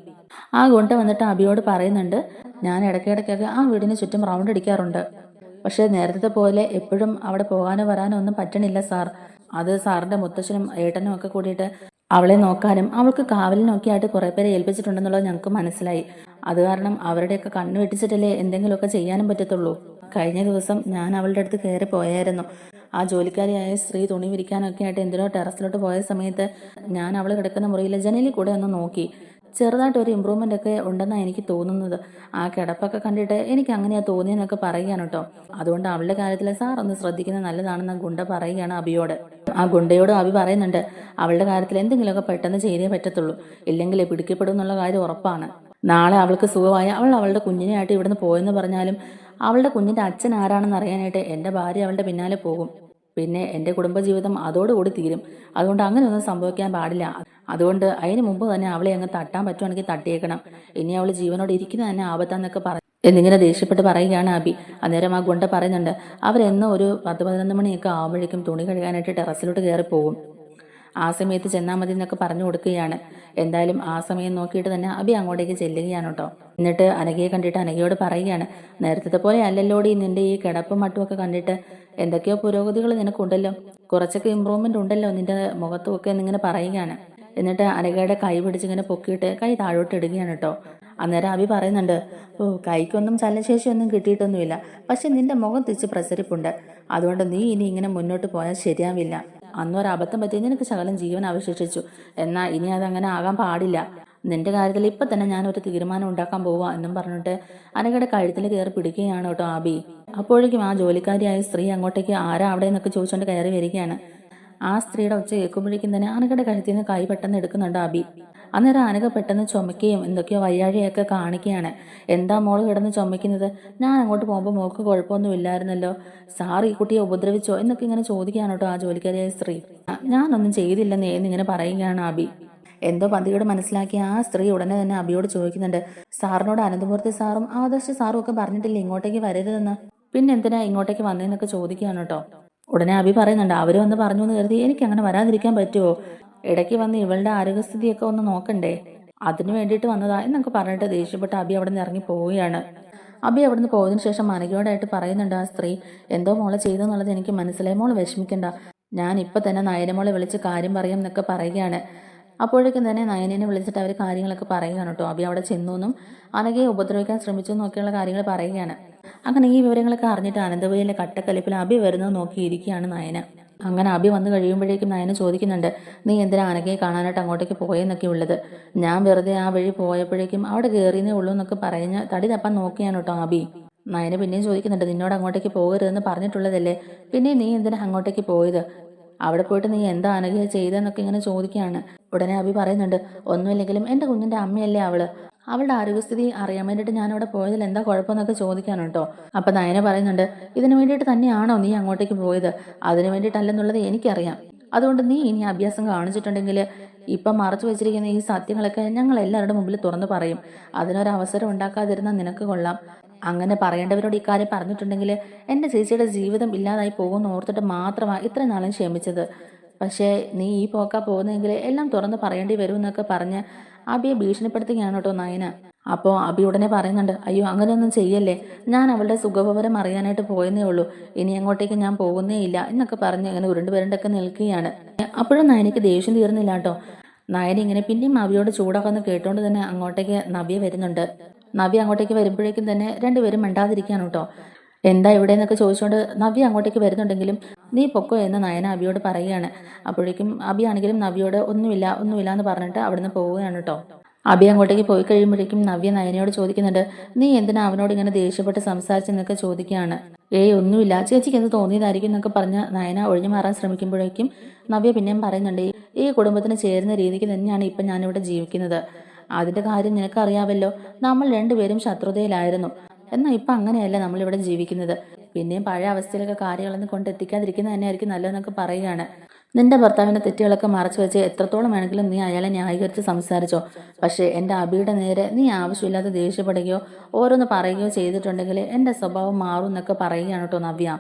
ആ ഗുണ്ട വന്നിട്ട് അബിയോട് പറയുന്നുണ്ട് ഞാൻ ഇടയ്ക്കിടയ്ക്കൊക്കെ ആ വീടിന് ചുറ്റും റൗണ്ട് അടിക്കാറുണ്ട്. പക്ഷേ നേരത്തെ പോലെ എപ്പോഴും അവിടെ പോകാനോ വരാനോ ഒന്നും പറ്റണില്ല സാർ. അത് സാറിന്റെ മുത്തശ്ശനും ഏട്ടനും ഒക്കെ കൂടിയിട്ട് അവളെ നോക്കാനും അവൾക്ക് കാവലിനൊക്കെയായിട്ട് കുറേ പേരെ ഏൽപ്പിച്ചിട്ടുണ്ടെന്നുള്ളത് ഞങ്ങൾക്ക് മനസ്സിലായി. അത് കാരണം അവരുടെയൊക്കെ കണ്ണു വെട്ടിച്ചിട്ടല്ലേ എന്തെങ്കിലുമൊക്കെ ചെയ്യാനും പറ്റത്തുള്ളൂ. കഴിഞ്ഞ ദിവസം ഞാൻ അവളുടെ അടുത്ത് കയറി പോയായിരുന്നു. ആ ജോലിക്കാരിയായ സ്ത്രീ തുണി വിരിക്കാനൊക്കെ ആയിട്ട് എന്തിനോ ടെറസിലോട്ട് പോയ സമയത്ത് ഞാൻ അവൾ കിടക്കുന്ന മുറിയിലെ ജനലിൽ കൂടെ ഒന്ന് നോക്കി. ചെറുതായിട്ട് ഒരു ഇമ്പ്രൂവ്മെന്റ് ഒക്കെ ഉണ്ടെന്നാണ് എനിക്ക് തോന്നുന്നത്. ആ കിടപ്പൊക്കെ കണ്ടിട്ട് എനിക്ക് അങ്ങനെയാ തോന്നിയെന്നൊക്കെ പറയുകയാണ് കേട്ടോ. അതുകൊണ്ട് അവളുടെ കാര്യത്തിൽ സാർ ഒന്ന് ശ്രദ്ധിക്കുന്നത് നല്ലതാണെന്ന് ഗുണ്ട പറയുകയാണ് അബിയോട്. ആ ഗുണ്ടയോട് അബി പറയുന്നുണ്ട് അവളുടെ കാര്യത്തിൽ എന്തെങ്കിലുമൊക്കെ പെട്ടെന്ന് ചെയ്തേ പറ്റത്തുള്ളൂ. ഇല്ലെങ്കിൽ പിടിക്കപ്പെടും എന്നുള്ള കാര്യം ഉറപ്പാണ്. നാളെ അവൾക്ക് സുഖമായി. അവൾ അവളുടെ കുഞ്ഞിനെയായിട്ട് ഇവിടുന്ന് പോയെന്ന് പറഞ്ഞാലും അവളുടെ കുഞ്ഞിന്റെ അച്ഛൻ ആരാണെന്ന് അറിയാനായിട്ട് എന്റെ ഭാര്യ അവളുടെ പിന്നാലെ പോകും. പിന്നെ എന്റെ കുടുംബജീവിതം അതോടുകൂടി തീരും. അതുകൊണ്ട് അങ്ങനെയൊന്നും സംഭവിക്കാൻ പാടില്ല. അതുകൊണ്ട് അതിന് മുമ്പ് തന്നെ അവളെ അങ്ങ് തട്ടാൻ പറ്റുവാണെങ്കിൽ തട്ടിയേക്കണം. ഇനി അവൾ ജീവനോട് ഇരിക്കുന്നത് തന്നെ ആപത്താന്നൊക്കെ പറ എന്നിങ്ങനെ ദേഷ്യപ്പെട്ട് പറയുകയാണ് അബി അന്നേരം ആ ഗുണ്ട പറയുന്നുണ്ട് അവരെന്നും ഒരു പത്ത് പതിനൊന്ന് മണിയൊക്കെ ആവുമ്പോഴേക്കും തുണി കഴുകാനായിട്ട് ടെറസിലോട്ട് കയറി പോകും. ആ സമയത്ത് ചെന്നാൽ മതി എന്നൊക്കെ പറഞ്ഞു കൊടുക്കുകയാണ്. എന്തായാലും ആ സമയം നോക്കിയിട്ട് തന്നെ അബി അങ്ങോട്ടേക്ക് ചെല്ലുകയാണ് കേട്ടോ. എന്നിട്ട് അനഘയെ കണ്ടിട്ട് അനഘയോട് പറയുകയാണ് നേരത്തെ പോലെ അല്ലല്ലോടി നിന്റെ ഈ കിടപ്പും മട്ടുമൊക്കെ കണ്ടിട്ട് എന്തൊക്കെയോ പുരോഗതികൾ നിനക്കുണ്ടല്ലോ. കുറച്ചൊക്കെ ഇമ്പ്രൂവ്മെന്റ് ഉണ്ടല്ലോ നിന്റെ മുഖത്തും ഒക്കെ എന്നിങ്ങനെ പറയുകയാണ്. എന്നിട്ട് അനഘയുടെ കൈ പിടിച്ചിങ്ങനെ പൊക്കിയിട്ട് കൈ താഴോട്ട് ഇടുകയാണ് കേട്ടോ. അന്നേരം അഭി പറയുന്നുണ്ട് ഓ കൈക്കൊന്നും ചലനശേഷിയൊന്നും കിട്ടിയിട്ടൊന്നുമില്ല. പക്ഷെ നിന്റെ മുഖം തിരിച്ച് പ്രസരിപ്പുണ്ട്. അതുകൊണ്ട് നീ ഇനി ഇങ്ങനെ മുന്നോട്ട് പോയാൽ ശരിയാവില്ല. അന്നൊരു അബദ്ധം പറ്റി നിനക്ക് ശകലം ജീവൻ അവശേഷിച്ചു. എന്നാൽ ഇനി അതങ്ങനെ ആകാൻ പാടില്ല. നിന്റെ കാര്യത്തിൽ ഇപ്പൊ തന്നെ ഞാൻ ഒരു തീരുമാനം ഉണ്ടാക്കാൻ പോവാ എന്നും പറഞ്ഞിട്ട് അനഘയുടെ കഴുത്തിൽ കയറി പിടിക്കുകയാണ് കേട്ടോ ആബി. അപ്പോഴേക്കും ആ ജോലിക്കാരിയായ സ്ത്രീ അങ്ങോട്ടേക്ക് ആരാ അവിടെ എന്നൊക്കെ ചോദിച്ചുകൊണ്ട് കയറി വരികയാണ്. ആ സ്ത്രീയുടെ ഒച്ച കേൾക്കുമ്പോഴേക്കും തന്നെ അനഘയുടെ കഴുത്തിൽ നിന്ന് കൈ പെട്ടെന്ന് എടുക്കുന്നുണ്ട് ആബി. അന്നേരം അനഘ പെട്ടെന്ന് ചുമക്കുകയും എന്തൊക്കെയോ വയ്യാഴിയൊക്കെ കാണിക്കുകയാണ്. എന്താ മോൾ കിടന്ന് ചുമക്കുന്നത് ഞാൻ അങ്ങോട്ട് പോകുമ്പോൾ മോൾക്ക് കുഴപ്പമൊന്നും ഇല്ലായിരുന്നല്ലോ. സാർ ഈ കുട്ടിയെ ഉപദ്രവിച്ചോ എന്നൊക്കെ ഇങ്ങനെ ചോദിക്കുകയാണ് കേട്ടോ ആ ജോലിക്കാരിയായ സ്ത്രീ. ഞാനൊന്നും ചെയ്തില്ലെന്ന് എന്നിങ്ങനെ പറയുകയാണ് അബി എന്തോ പന്തിയോട് മനസ്സിലാക്കി ആ സ്ത്രീ ഉടനെ തന്നെ അബിയോട് ചോദിക്കുന്നുണ്ട്. സാറിനോട് അനന്തപുരത്തെ സാറും ആദർശ സാറും ഒക്കെ പറഞ്ഞിട്ടില്ലേ ഇങ്ങോട്ടേക്ക് വരരുതെന്ന്? പിന്നെ എന്തിനാ ഇങ്ങോട്ടേക്ക് വന്നതെന്നൊക്കെ ചോദിക്കുകയാണ് കേട്ടോ. ഉടനെ അബി പറയുന്നുണ്ട് അവർ വന്ന് പറഞ്ഞു എന്ന് കരുതി എനിക്ക് അങ്ങനെ വരാതിരിക്കാൻ പറ്റുമോ ഇടയ്ക്ക് വന്ന് ഇവളുടെ ആരോഗ്യസ്ഥിതിയൊക്കെ ഒന്ന് നോക്കണ്ടേ? അതിനു വേണ്ടിയിട്ട് വന്നതാ എന്നൊക്കെ പറഞ്ഞിട്ട് ദേഷ്യപ്പെട്ട് അബി അവിടെ നിന്ന് ഇറങ്ങി പോവുകയാണ്. അബി അവിടെ നിന്ന് പോയതിനു ശേഷം മനകയോടായിട്ട് പറയുന്നുണ്ട് ആ സ്ത്രീ എന്തോ മോളെ ചെയ്തു എന്നുള്ളത് എനിക്ക് മനസ്സിലായി. മോൾ വിഷമിക്കണ്ട. ഞാൻ ഇപ്പം തന്നെ നയനമോളെ വിളിച്ച് കാര്യം പറയാം എന്നൊക്കെ പറയുകയാണ്. അപ്പോഴേക്കും തന്നെ നയനെ വിളിച്ചിട്ട് അവർ കാര്യങ്ങളൊക്കെ പറയുകയാണ് കേട്ടോ. അബി അവിടെ ചെന്നു എന്നും അനഘയെ ഉപദ്രവിക്കാൻ ശ്രമിച്ചു എന്നൊക്കെയുള്ള കാര്യങ്ങൾ പറയുകയാണ്. അങ്ങനെ ഈ വിവരങ്ങളൊക്കെ അറിഞ്ഞിട്ട് അനന്തപുരിയിലെ കട്ടക്കലിപ്പിൽ അബി വരുന്നത് നോക്കിയിരിക്കുകയാണ് നയന. അങ്ങനെ അബി വന്നു കഴിയുമ്പോഴേക്കും നയന ചോദിക്കുന്നുണ്ട് നീ എന്തിനാ അനഘയെ കാണാനായിട്ട് അങ്ങോട്ടേക്ക് പോയെന്നൊക്കെ ഉള്ളത്? ഞാൻ വെറുതെ ആ വഴി പോയപ്പോഴേക്കും അവിടെ കയറിയതേ ഉള്ളൂ എന്നൊക്കെ പറഞ്ഞ് തടി തപ്പാൻ നോക്കിയാണ് കേട്ടോ അബി നയന പിന്നെയും ചോദിക്കുന്നുണ്ട് നിന്നോട് അങ്ങോട്ടേക്ക് പോകരുതെന്ന് പറഞ്ഞിട്ടുള്ളതല്ലേ? പിന്നെ നീ എന്തിനാ അങ്ങോട്ടേക്ക് പോയത്? അവിടെ പോയിട്ട് നീ എന്താ അനഘ ചെയ്തെന്നൊക്കെ ഇങ്ങനെ ചോദിക്കുകയാണ്. ഉടനെ അഭി പറയുന്നുണ്ട് ഒന്നുമില്ലെങ്കിലും എന്റെ കുഞ്ഞിന്റെ അമ്മയല്ലേ അവൾ? അവളുടെ ആരോഗ്യസ്ഥിതി അറിയാൻ വേണ്ടിയിട്ട് ഞാൻ അവിടെ പോയതിൽ എന്താ കുഴപ്പമെന്നൊക്കെ ചോദിക്കാനോ കേട്ടോ. അപ്പം നയനെ പറയുന്നുണ്ട് ഇതിനു വേണ്ടിയിട്ട് തന്നെയാണോ നീ അങ്ങോട്ടേക്ക് പോയത്? അതിനു വേണ്ടിയിട്ടല്ലെന്നുള്ളത് എനിക്കറിയാം. അതുകൊണ്ട് നീ ഇനി അഭ്യാസം കാണിച്ചിട്ടുണ്ടെങ്കിൽ ഇപ്പം മറച്ചു വെച്ചിരിക്കുന്ന ഈ സത്യങ്ങളൊക്കെ ഞങ്ങൾ എല്ലാവരുടെ മുമ്പിൽ തുറന്നു പറയും. അതിനൊരു അവസരം ഉണ്ടാക്കാതിരുന്നാൽ നിനക്ക് കൊള്ളാം. അങ്ങനെ പറയേണ്ടവരോട് ഇക്കാര്യം പറഞ്ഞിട്ടുണ്ടെങ്കിൽ എന്റെ ചേച്ചിയുടെ ജീവിതം ഇല്ലാതായി പോകുമെന്ന് ഓർത്തിട്ട് മാത്രമാണ് ഇത്രയും നാളും ക്ഷമിച്ചത്. പക്ഷേ നീ ഈ പോക്കാ പോകുന്നതെങ്കിൽ എല്ലാം തുറന്ന് പറയേണ്ടി വരുമെന്നൊക്കെ പറഞ്ഞ് അബിയെ ഭീഷണിപ്പെടുത്തുകയാണ് കേട്ടോ നയന. അപ്പോൾ അബി ഉടനെ പറയുന്നുണ്ട് അയ്യോ അങ്ങനെയൊന്നും ചെയ്യല്ലേ. ഞാൻ അവളുടെ സുഖവിവരം അറിയാനായിട്ട് പോയെന്നേ ഉള്ളൂ. ഇനി അങ്ങോട്ടേക്ക് ഞാൻ പോകുന്നേ ഇല്ല എന്നൊക്കെ പറഞ്ഞ് അങ്ങനെ ഉരുണ്ട്വരണ്ടൊക്കെ നിൽക്കുകയാണ്. അപ്പോഴും നയനയ്ക്ക് ദേഷ്യം തീർന്നില്ല കേട്ടോ. നയന ഇങ്ങനെ പിന്നെയും നവിയോട് ചൂടാക്കാന്ന് കേട്ടോണ്ട് തന്നെ അങ്ങോട്ടേക്ക് നവ്യ വരുന്നുണ്ട്. നവ്യ അങ്ങോട്ടേക്ക് വരുമ്പോഴേക്കും തന്നെ രണ്ടുപേരും മിണ്ടാതിരിക്കാണ് കേട്ടോ. എന്താ ഇവിടെ എന്നൊക്കെ ചോദിച്ചുകൊണ്ട് നവ്യ അങ്ങോട്ടേക്ക് വരുന്നുണ്ടെങ്കിലും നീ പൊക്കോ എന്ന് നയന അബിയോട് പറയുകയാണ്. അപ്പോഴേക്കും അബി ആണെങ്കിലും നവ്യോട് ഒന്നുമില്ല ഒന്നുമില്ല എന്ന് പറഞ്ഞിട്ട് അവിടുന്ന് പോവുകയാണ് കേട്ടോ. അബി അങ്ങോട്ടേക്ക് പോയി കഴിയുമ്പോഴേക്കും നവ്യ നയനയോട് ചോദിക്കുന്നുണ്ട് നീ എന്തിനാ അവനോട് ഇങ്ങനെ ദേഷ്യപ്പെട്ട് സംസാരിച്ചെന്നൊക്കെ ചോദിക്കുകയാണ്? ഏയ് ഒന്നുമില്ല. ചേച്ചിക്ക് എന്ത് തോന്നിയതായിരിക്കും എന്നൊക്കെ പറഞ്ഞ് നയന ഒഴിഞ്ഞു മാറാൻ ശ്രമിക്കുമ്പോഴേക്കും നവ്യ പിന്നെയും പറയുന്നുണ്ട് ഈ കുടുംബത്തിന് ചേരുന്ന രീതിക്ക് തന്നെയാണ് ഇപ്പം ഞാനിവിടെ ജീവിക്കുന്നത്. അതിന്റെ കാര്യം നിനക്കറിയാവല്ലോ നമ്മൾ രണ്ടുപേരും ശത്രുതയിലായിരുന്നു. എന്നാൽ ഇപ്പം അങ്ങനെയല്ല നമ്മളിവിടെ ജീവിക്കുന്നത്? പിന്നെയും പഴയ അവസ്ഥയിലൊക്കെ കാര്യങ്ങളൊന്നും കൊണ്ടെത്തിക്കാതിരിക്കുന്നത് തന്നെയായിരിക്കും നല്ലതെന്നൊക്കെ പറയുകയാണ്. നിന്റെ ഭർത്താവിന്റെ തെറ്റുകളൊക്കെ മറച്ചു വെച്ച് എത്രത്തോളം വേണമെങ്കിലും നീ അയാളെ ന്യായീകരിച്ച് സംസാരിച്ചോ. പക്ഷേ എന്റെ അബിയുടെ നേരെ നീ ആവശ്യമില്ലാതെ ദേഷ്യപ്പെടുകയോ ഓരോന്ന് പറയുകയോ ചെയ്തിട്ടുണ്ടെങ്കിൽ എന്റെ സ്വഭാവം മാറും എന്നൊക്കെ പറയുകയാണ് കേട്ടോ നവ്യ.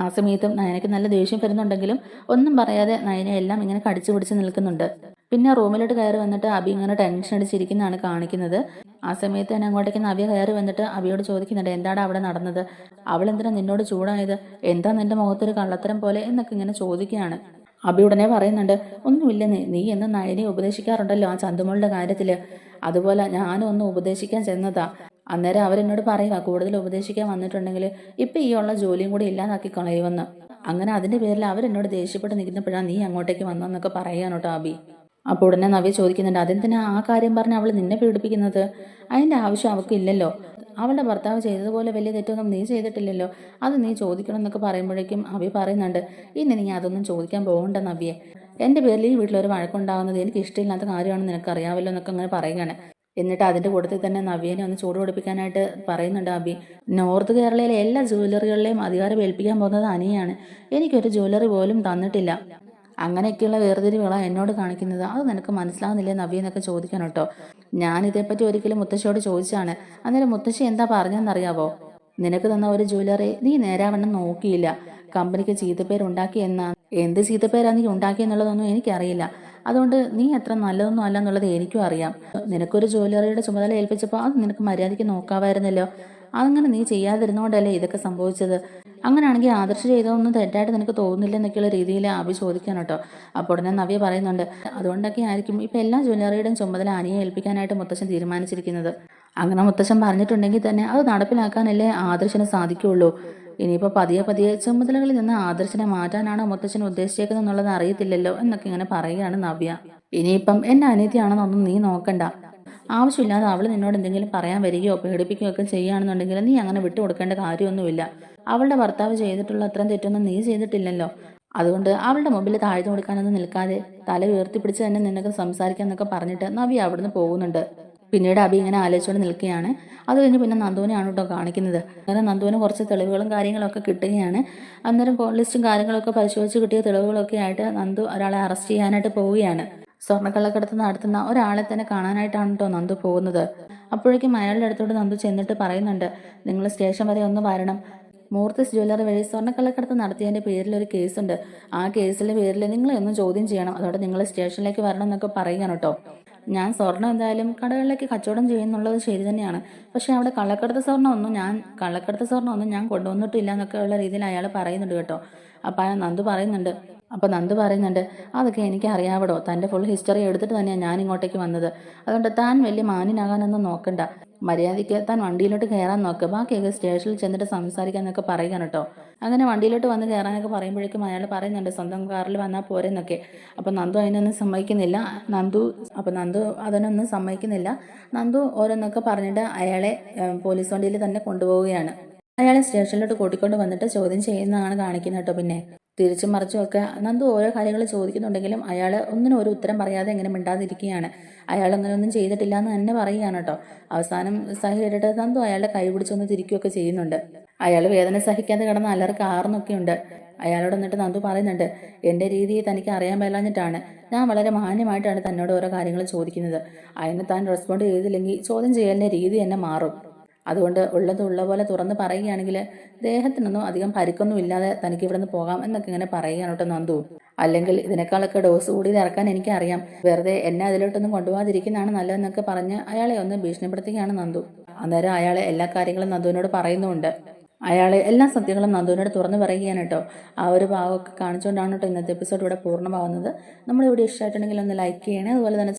ആ സമയത്തും നയനയ്ക്ക് നല്ല ദേഷ്യം വരുന്നുണ്ടെങ്കിലും ഒന്നും പറയാതെ നയനെ എല്ലാം ഇങ്ങനെ കടിച്ചു പിടിച്ച് നിൽക്കുന്നുണ്ട്. പിന്നെ റൂമിലോട്ട് കയറി വന്നിട്ട് അബി ഇങ്ങനെ ടെൻഷൻ അടിച്ചിരിക്കുന്നതാണ് കാണിക്കുന്നത്. ആ സമയത്ത് തന്നെ അങ്ങോട്ടേക്ക് നവ്യ കയറി വന്നിട്ട് അബിയോട് ചോദിക്കുന്നുണ്ട് എന്താണ് അവിടെ നടന്നത്? അവൾ എന്തിനാ നിന്നോട് ചൂടായത്? എന്താ നിന്റെ മുഖത്തൊരു കള്ളത്തരം പോലെ? എന്നൊക്കെ ഇങ്ങനെ ചോദിക്കുകയാണ്. അബി ഉടനെ പറയുന്നുണ്ട് ഒന്നുമില്ല നീ നീ എന്ന് നയനെ ഉപദേശിക്കാറുണ്ടല്ലോ ആ ചന്തുമോളുടെ കാര്യത്തിൽ അതുപോലെ ഞാനും ഒന്ന് ഉപദേശിക്കാൻ ചെന്നതാ. അന്നേരം അവരെന്നോട് പറയുക കൂടുതൽ ഉപദേശിക്കാൻ വന്നിട്ടുണ്ടെങ്കിൽ ഇപ്പം ഈ ഉള്ള ജോലിയും കൂടി ഇല്ലാതാക്കി കളയുമെന്ന്. അങ്ങനെ അതിന്റെ പേരിൽ അവരെന്നോട് ദേഷ്യപ്പെട്ട് നിൽക്കുന്നപ്പോഴാണ് നീ അങ്ങോട്ടേക്ക് വന്നതെന്നൊക്കെ പറയാൻ കേട്ടോ അബി. അപ്പോൾ ഉടനെ നവ്യ ചോദിക്കുന്നുണ്ട് അതെന്തിനാ ആ കാര്യം പറഞ്ഞ് അവൾ നിന്നെ പീഡിപ്പിക്കുന്നത്? അതിന്റെ ആവശ്യം അവൾക്കില്ലല്ലോ. അവളുടെ ഭർത്താവ് ചെയ്തതുപോലെ വലിയ തെറ്റൊന്നും നീ ചെയ്തിട്ടില്ലല്ലോ. അത് നീ ചോദിക്കണം എന്നൊക്കെ പറയുമ്പോഴേക്കും അവി പറയുന്നുണ്ട് ഇനി നീ അതൊന്നും ചോദിക്കാൻ പോകണ്ട നവ്യെ. എന്റെ പേരിൽ ഈ വീട്ടിലൊരു വഴക്കുണ്ടാകുന്നത് എനിക്ക് ഇഷ്ടമില്ലാത്ത കാര്യമാണെന്ന് നിനക്കറിയാമല്ലോ എന്നൊക്കെ അങ്ങനെ പറയുകയാണ്. എന്നിട്ട് അതിന്റെ കൂട്ടത്തിൽ തന്നെ നവ്യനെ ഒന്ന് ചൂട് പിടിപ്പിക്കാനായിട്ട് പറയുന്നുണ്ട് അബി നോർത്ത് കേരളയിലെ എല്ലാ ജ്വല്ലറികളിലെയും അധികാരം ഏൽപ്പിക്കാൻ പോകുന്നത് അനിയാണ്. എനിക്കൊരു ജ്വല്ലറി പോലും തന്നിട്ടില്ല. അങ്ങനെയൊക്കെയുള്ള വേർതിരിവുകളാണ് എന്നോട് കാണിക്കുന്നത്. അത് നിനക്ക് മനസ്സിലാകുന്നില്ലേ നവ്യ എന്നൊക്കെ ചോദിക്കണം കേട്ടോ. ഞാൻ ഇതേപ്പറ്റി ഒരിക്കലും മുത്തശ്ശിയോട് ചോദിച്ചാണ് അന്നേരം മുത്തശ്ശി എന്താ പറഞ്ഞെന്നറിയാവോ നിനക്ക് തന്ന ഒരു ജ്വല്ലറി നീ നേരാവണ്ണം നോക്കിയില്ല. കമ്പനിക്ക് ചീത്തപ്പേരുണ്ടാക്കി എന്നാ? എന്ത് ചീത്തപ്പേരാ നീ ഉണ്ടാക്കി എന്നുള്ളതൊന്നും എനിക്കറിയില്ല. അതുകൊണ്ട് നീ അത്ര നല്ലതൊന്നും അല്ല എന്നുള്ളത് എനിക്കും അറിയാം. നിനക്കൊരു ജ്വല്ലറിയുടെ ചുമതല ഏൽപ്പിച്ചപ്പോൾ അത് നിനക്ക് മര്യാദയ്ക്ക് നോക്കാമായിരുന്നല്ലോ. അങ്ങനെ നീ ചെയ്യാതിരുന്നോണ്ടല്ലേ ഇതൊക്കെ സംഭവിച്ചത്? അങ്ങനെയാണെങ്കിൽ ആദർശ് ചെയ്തതൊന്നും തെറ്റായിട്ട് നിനക്ക് തോന്നുന്നില്ല എന്നൊക്കെയുള്ള രീതിയിൽ അഭി ചോദിക്കാൻ കേട്ടോ. അപ്പോൾ ഉടനെ നവ്യ പറയുന്നുണ്ട് അതുകൊണ്ടൊക്കെ ആയിരിക്കും ഇപ്പം എല്ലാ ജ്വല്ലറിയുടെയും ചുമതല അനിയെ ഏൽപ്പിക്കാനായിട്ട് മുത്തശ്ശൻ തീരുമാനിച്ചിരിക്കുന്നത്. അങ്ങനെ മുത്തശ്ശൻ പറഞ്ഞിട്ടുണ്ടെങ്കിൽ തന്നെ അത് നടപ്പിലാക്കാനല്ലേ ആദർശന് സാധിക്കുള്ളൂ ഇനിയിപ്പോൾ പതിയെ പതിയെ ചുമതലകളിൽ നിന്ന് ആദർശനെ മാറ്റാനാണോ മുത്തച്ഛൻ ഉദ്ദേശിച്ചേക്കുന്നത് എന്നുള്ളത് അറിയത്തില്ലല്ലോ എന്നൊക്കെ ഇങ്ങനെ പറയുകയാണ് നവ്യ. ഇനിയിപ്പം എന്റെ അനിയത്തിയാണെന്നൊന്നും നീ നോക്കണ്ട. ആവശ്യമില്ലാതെ അവൾ നിന്നോട് എന്തെങ്കിലും പറയാൻ വരികയോ പേടിപ്പിക്കുകയോ ഒക്കെ ചെയ്യുകയാണെന്നുണ്ടെങ്കിൽ നീ അങ്ങനെ വിട്ടു കൊടുക്കേണ്ട കാര്യമൊന്നുമില്ല. അവളുടെ ഭർത്താവ് ചെയ്തിട്ടുള്ള അത്രയും തെറ്റൊന്നും നീ ചെയ്തിട്ടില്ലല്ലോ. അതുകൊണ്ട് അവളുടെ മുമ്പിൽ താഴ്ന്നു കൊടുക്കാനൊന്നും നിൽക്കാതെ തല ഉയർത്തിപ്പിടിച്ച് തന്നെ നിനക്ക് സംസാരിക്കാന്നൊക്കെ പറഞ്ഞിട്ട് നവി അവിടുന്ന് പോകുന്നുണ്ട്. പിന്നീട് അബി ഇങ്ങനെ ആലോചിച്ചുകൊണ്ട് നിൽക്കുകയാണ്. അത് കഴിഞ്ഞ് പിന്നെ നന്ദുവിനെയാണ് കേട്ടോ കാണിക്കുന്നത്. അന്നേരം നന്ദുവിന് കുറച്ച് തെളിവുകളും കാര്യങ്ങളൊക്കെ കിട്ടുകയാണ്. അന്നേരം ലിസ്റ്റും കാര്യങ്ങളൊക്കെ പരിശോധിച്ച് കിട്ടിയ തെളിവുകളൊക്കെ ആയിട്ട് നന്ദു ഒരാളെ അറസ്റ്റ് ചെയ്യാനായിട്ട് പോവുകയാണ്. സ്വർണക്കള്ളക്കടത്ത് നടത്തുന്ന ഒരാളെ തന്നെ കാണാനായിട്ടാണ് കേട്ടോ നന്ദു പോകുന്നത്. അപ്പോഴേക്കും അയാളുടെ അടുത്തോട്ട് നന്ദു ചെന്നിട്ട് പറയുന്നുണ്ട് നിങ്ങൾ സ്റ്റേഷൻ വരെ ഒന്ന് വരണം. മൂർത്തിസ് ജ്വല്ലറി വഴി സ്വർണക്കള്ളക്കടത്ത് നടത്തിയതിന്റെ പേരിൽ ഒരു കേസുണ്ട്. ആ കേസിലെ പേരിൽ നിങ്ങളെ ഒന്ന് ചോദ്യം ചെയ്യണം. അതോടെ നിങ്ങൾ സ്റ്റേഷനിലേക്ക് വരണം എന്നൊക്കെ പറയുകയാണ് കേട്ടോ ഞാൻ സ്വർണം എന്തായാലും കടകളിലേക്ക് കച്ചവടം ചെയ്യുന്നുള്ളത് ശരി തന്നെയാണ്. പക്ഷേ അവിടെ കള്ളക്കടത്ത് സ്വർണം ഒന്നും ഞാൻ കള്ളക്കടത്ത് സ്വർണം ഒന്നും ഞാൻ കൊണ്ടുവന്നിട്ടില്ല എന്നൊക്കെ ഉള്ള രീതിയിൽ അയാൾ പറയുന്നുണ്ട് കേട്ടോ. അപ്പം നന്ദു പറയുന്നുണ്ട് അപ്പോൾ നന്ദു പറയുന്നുണ്ട് അതൊക്കെ എനിക്ക് അറിയാവടോ തന്റെ ഫുൾ ഹിസ്റ്ററി എടുത്തിട്ട് തന്നെയാണ് ഞാൻ ഇങ്ങോട്ടേക്ക് വന്നത്. അതുകൊണ്ട് താൻ വലിയ മാന്യനാകാനൊന്നും നോക്കണ്ട. മര്യാദയ്ക്ക് താൻ വണ്ടിയിലോട്ട് കയറാൻ നോക്ക്. ബാക്കിയൊക്കെ സ്റ്റേഷനിൽ ചെന്നിട്ട് സംസാരിക്കാനൊക്കെ പറയുകയാണ് കേട്ടോ അങ്ങനെ വണ്ടിയിലോട്ട് വന്ന് കയറാനൊക്കെ പറയുമ്പോഴേക്കും അയാൾ പറയുന്നുണ്ട് സ്വന്തം കാറിൽ വന്നാൽ പോരെന്നൊക്കെ. അപ്പോൾ നന്ദു അതിനൊന്നും സമ്മതിക്കുന്നില്ല. നന്ദു അപ്പോൾ നന്ദു അതിനൊന്നും സമ്മതിക്കുന്നില്ല. നന്ദു ഓരോന്നൊക്കെ പറഞ്ഞിട്ട് അയാളെ പോലീസ് വണ്ടിയിൽ തന്നെ കൊണ്ടുപോവുകയാണ്. അയാളെ സ്റ്റേഷനിലോട്ട് കൂട്ടിക്കൊണ്ട് വന്നിട്ട് ചോദ്യം ചെയ്യുന്നതാണ് കാണിക്കുന്നത് കേട്ടോ പിന്നെ. തിരിച്ചും മറിച്ചും ഒക്കെ നന്ദു ഓരോ കാര്യങ്ങൾ ചോദിക്കുന്നുണ്ടെങ്കിലും അയാൾ ഒന്നിനും ഒരു ഉത്തരം പറയാതെ എങ്ങനെ മിണ്ടാതിരിക്കുകയാണ്. അയാൾ അങ്ങനെ ഒന്നും ചെയ്തിട്ടില്ല എന്ന് തന്നെ പറയുകയാണ് കേട്ടോ. അവസാനം സഹി കേട്ടിട്ട് നന്ദു അയാളുടെ കൈ പിടിച്ചൊന്ന് തിരിക്കുകയൊക്കെ ചെയ്യുന്നുണ്ട്. അയാൾ വേദന സഹിക്കാതെ കിടന്ന് അലറി കാർന്നൊക്കെ ഉണ്ട് അയാളോട് എന്നിട്ട് നന്ദു പറയുന്നുണ്ട് എന്റെ രീതി തനിക്ക് അറിയാൻ മേലാഞ്ഞിട്ടാണ്. ഞാൻ വളരെ മാന്യമായിട്ടാണ് തന്നോട് ഓരോ കാര്യങ്ങൾ ചോദിക്കുന്നത്. അതിന് താൻ റെസ്പോണ്ട് ചെയ്തില്ലെങ്കിൽ ചോദ്യം ചെയ്യലിന്റെ രീതി തന്നെ മാറും. അതുകൊണ്ട് ഉള്ളത് ഉള്ള പോലെ തുറന്ന് പറയുകയാണെങ്കിൽ ദേഹത്തിനൊന്നും അധികം പരിക്കൊന്നും ഇല്ലാതെ തനിക്ക് ഇവിടെ നിന്ന് പോകാം എന്നൊക്കെ ഇങ്ങനെ പറയുകയാണ് കേട്ടോ നന്ദു. അല്ലെങ്കിൽ ഇതിനേക്കാളൊക്കെ ഡോസ് കൂടി ഇറക്കാൻ എനിക്കറിയാം. വെറുതെ എന്നെ അതിലോട്ടൊന്നും കൊണ്ടുപോകാതിരിക്കുന്നതാണ് നല്ലതെന്നൊക്കെ പറഞ്ഞ് അയാളെ ഒന്ന് ഭീഷണിപ്പെടുത്തുകയാണ് നന്ദു. അന്നേരം അയാളെ എല്ലാ കാര്യങ്ങളും നന്ദുവിനോട് പറയുന്നുമുണ്ട് അയാളെ എല്ലാ സത്യങ്ങളും നന്ദുവിനോട് തുറന്നു പറയുകയാണ് കേട്ടോ. ആ ഒരു ഭാവമൊക്കെ കാണിച്ചുകൊണ്ടാണ് കേട്ടോ ഇന്നത്തെ എപ്പിസോഡ് ഇവിടെ പൂർണമാവുന്നത്. നമ്മുടെ ഇവിടെ ഇഷ്ടമായിട്ടുണ്ടെങ്കിൽ ഒന്ന് ലൈക്ക് ചെയ്യണേ. അതുപോലെ തന്നെ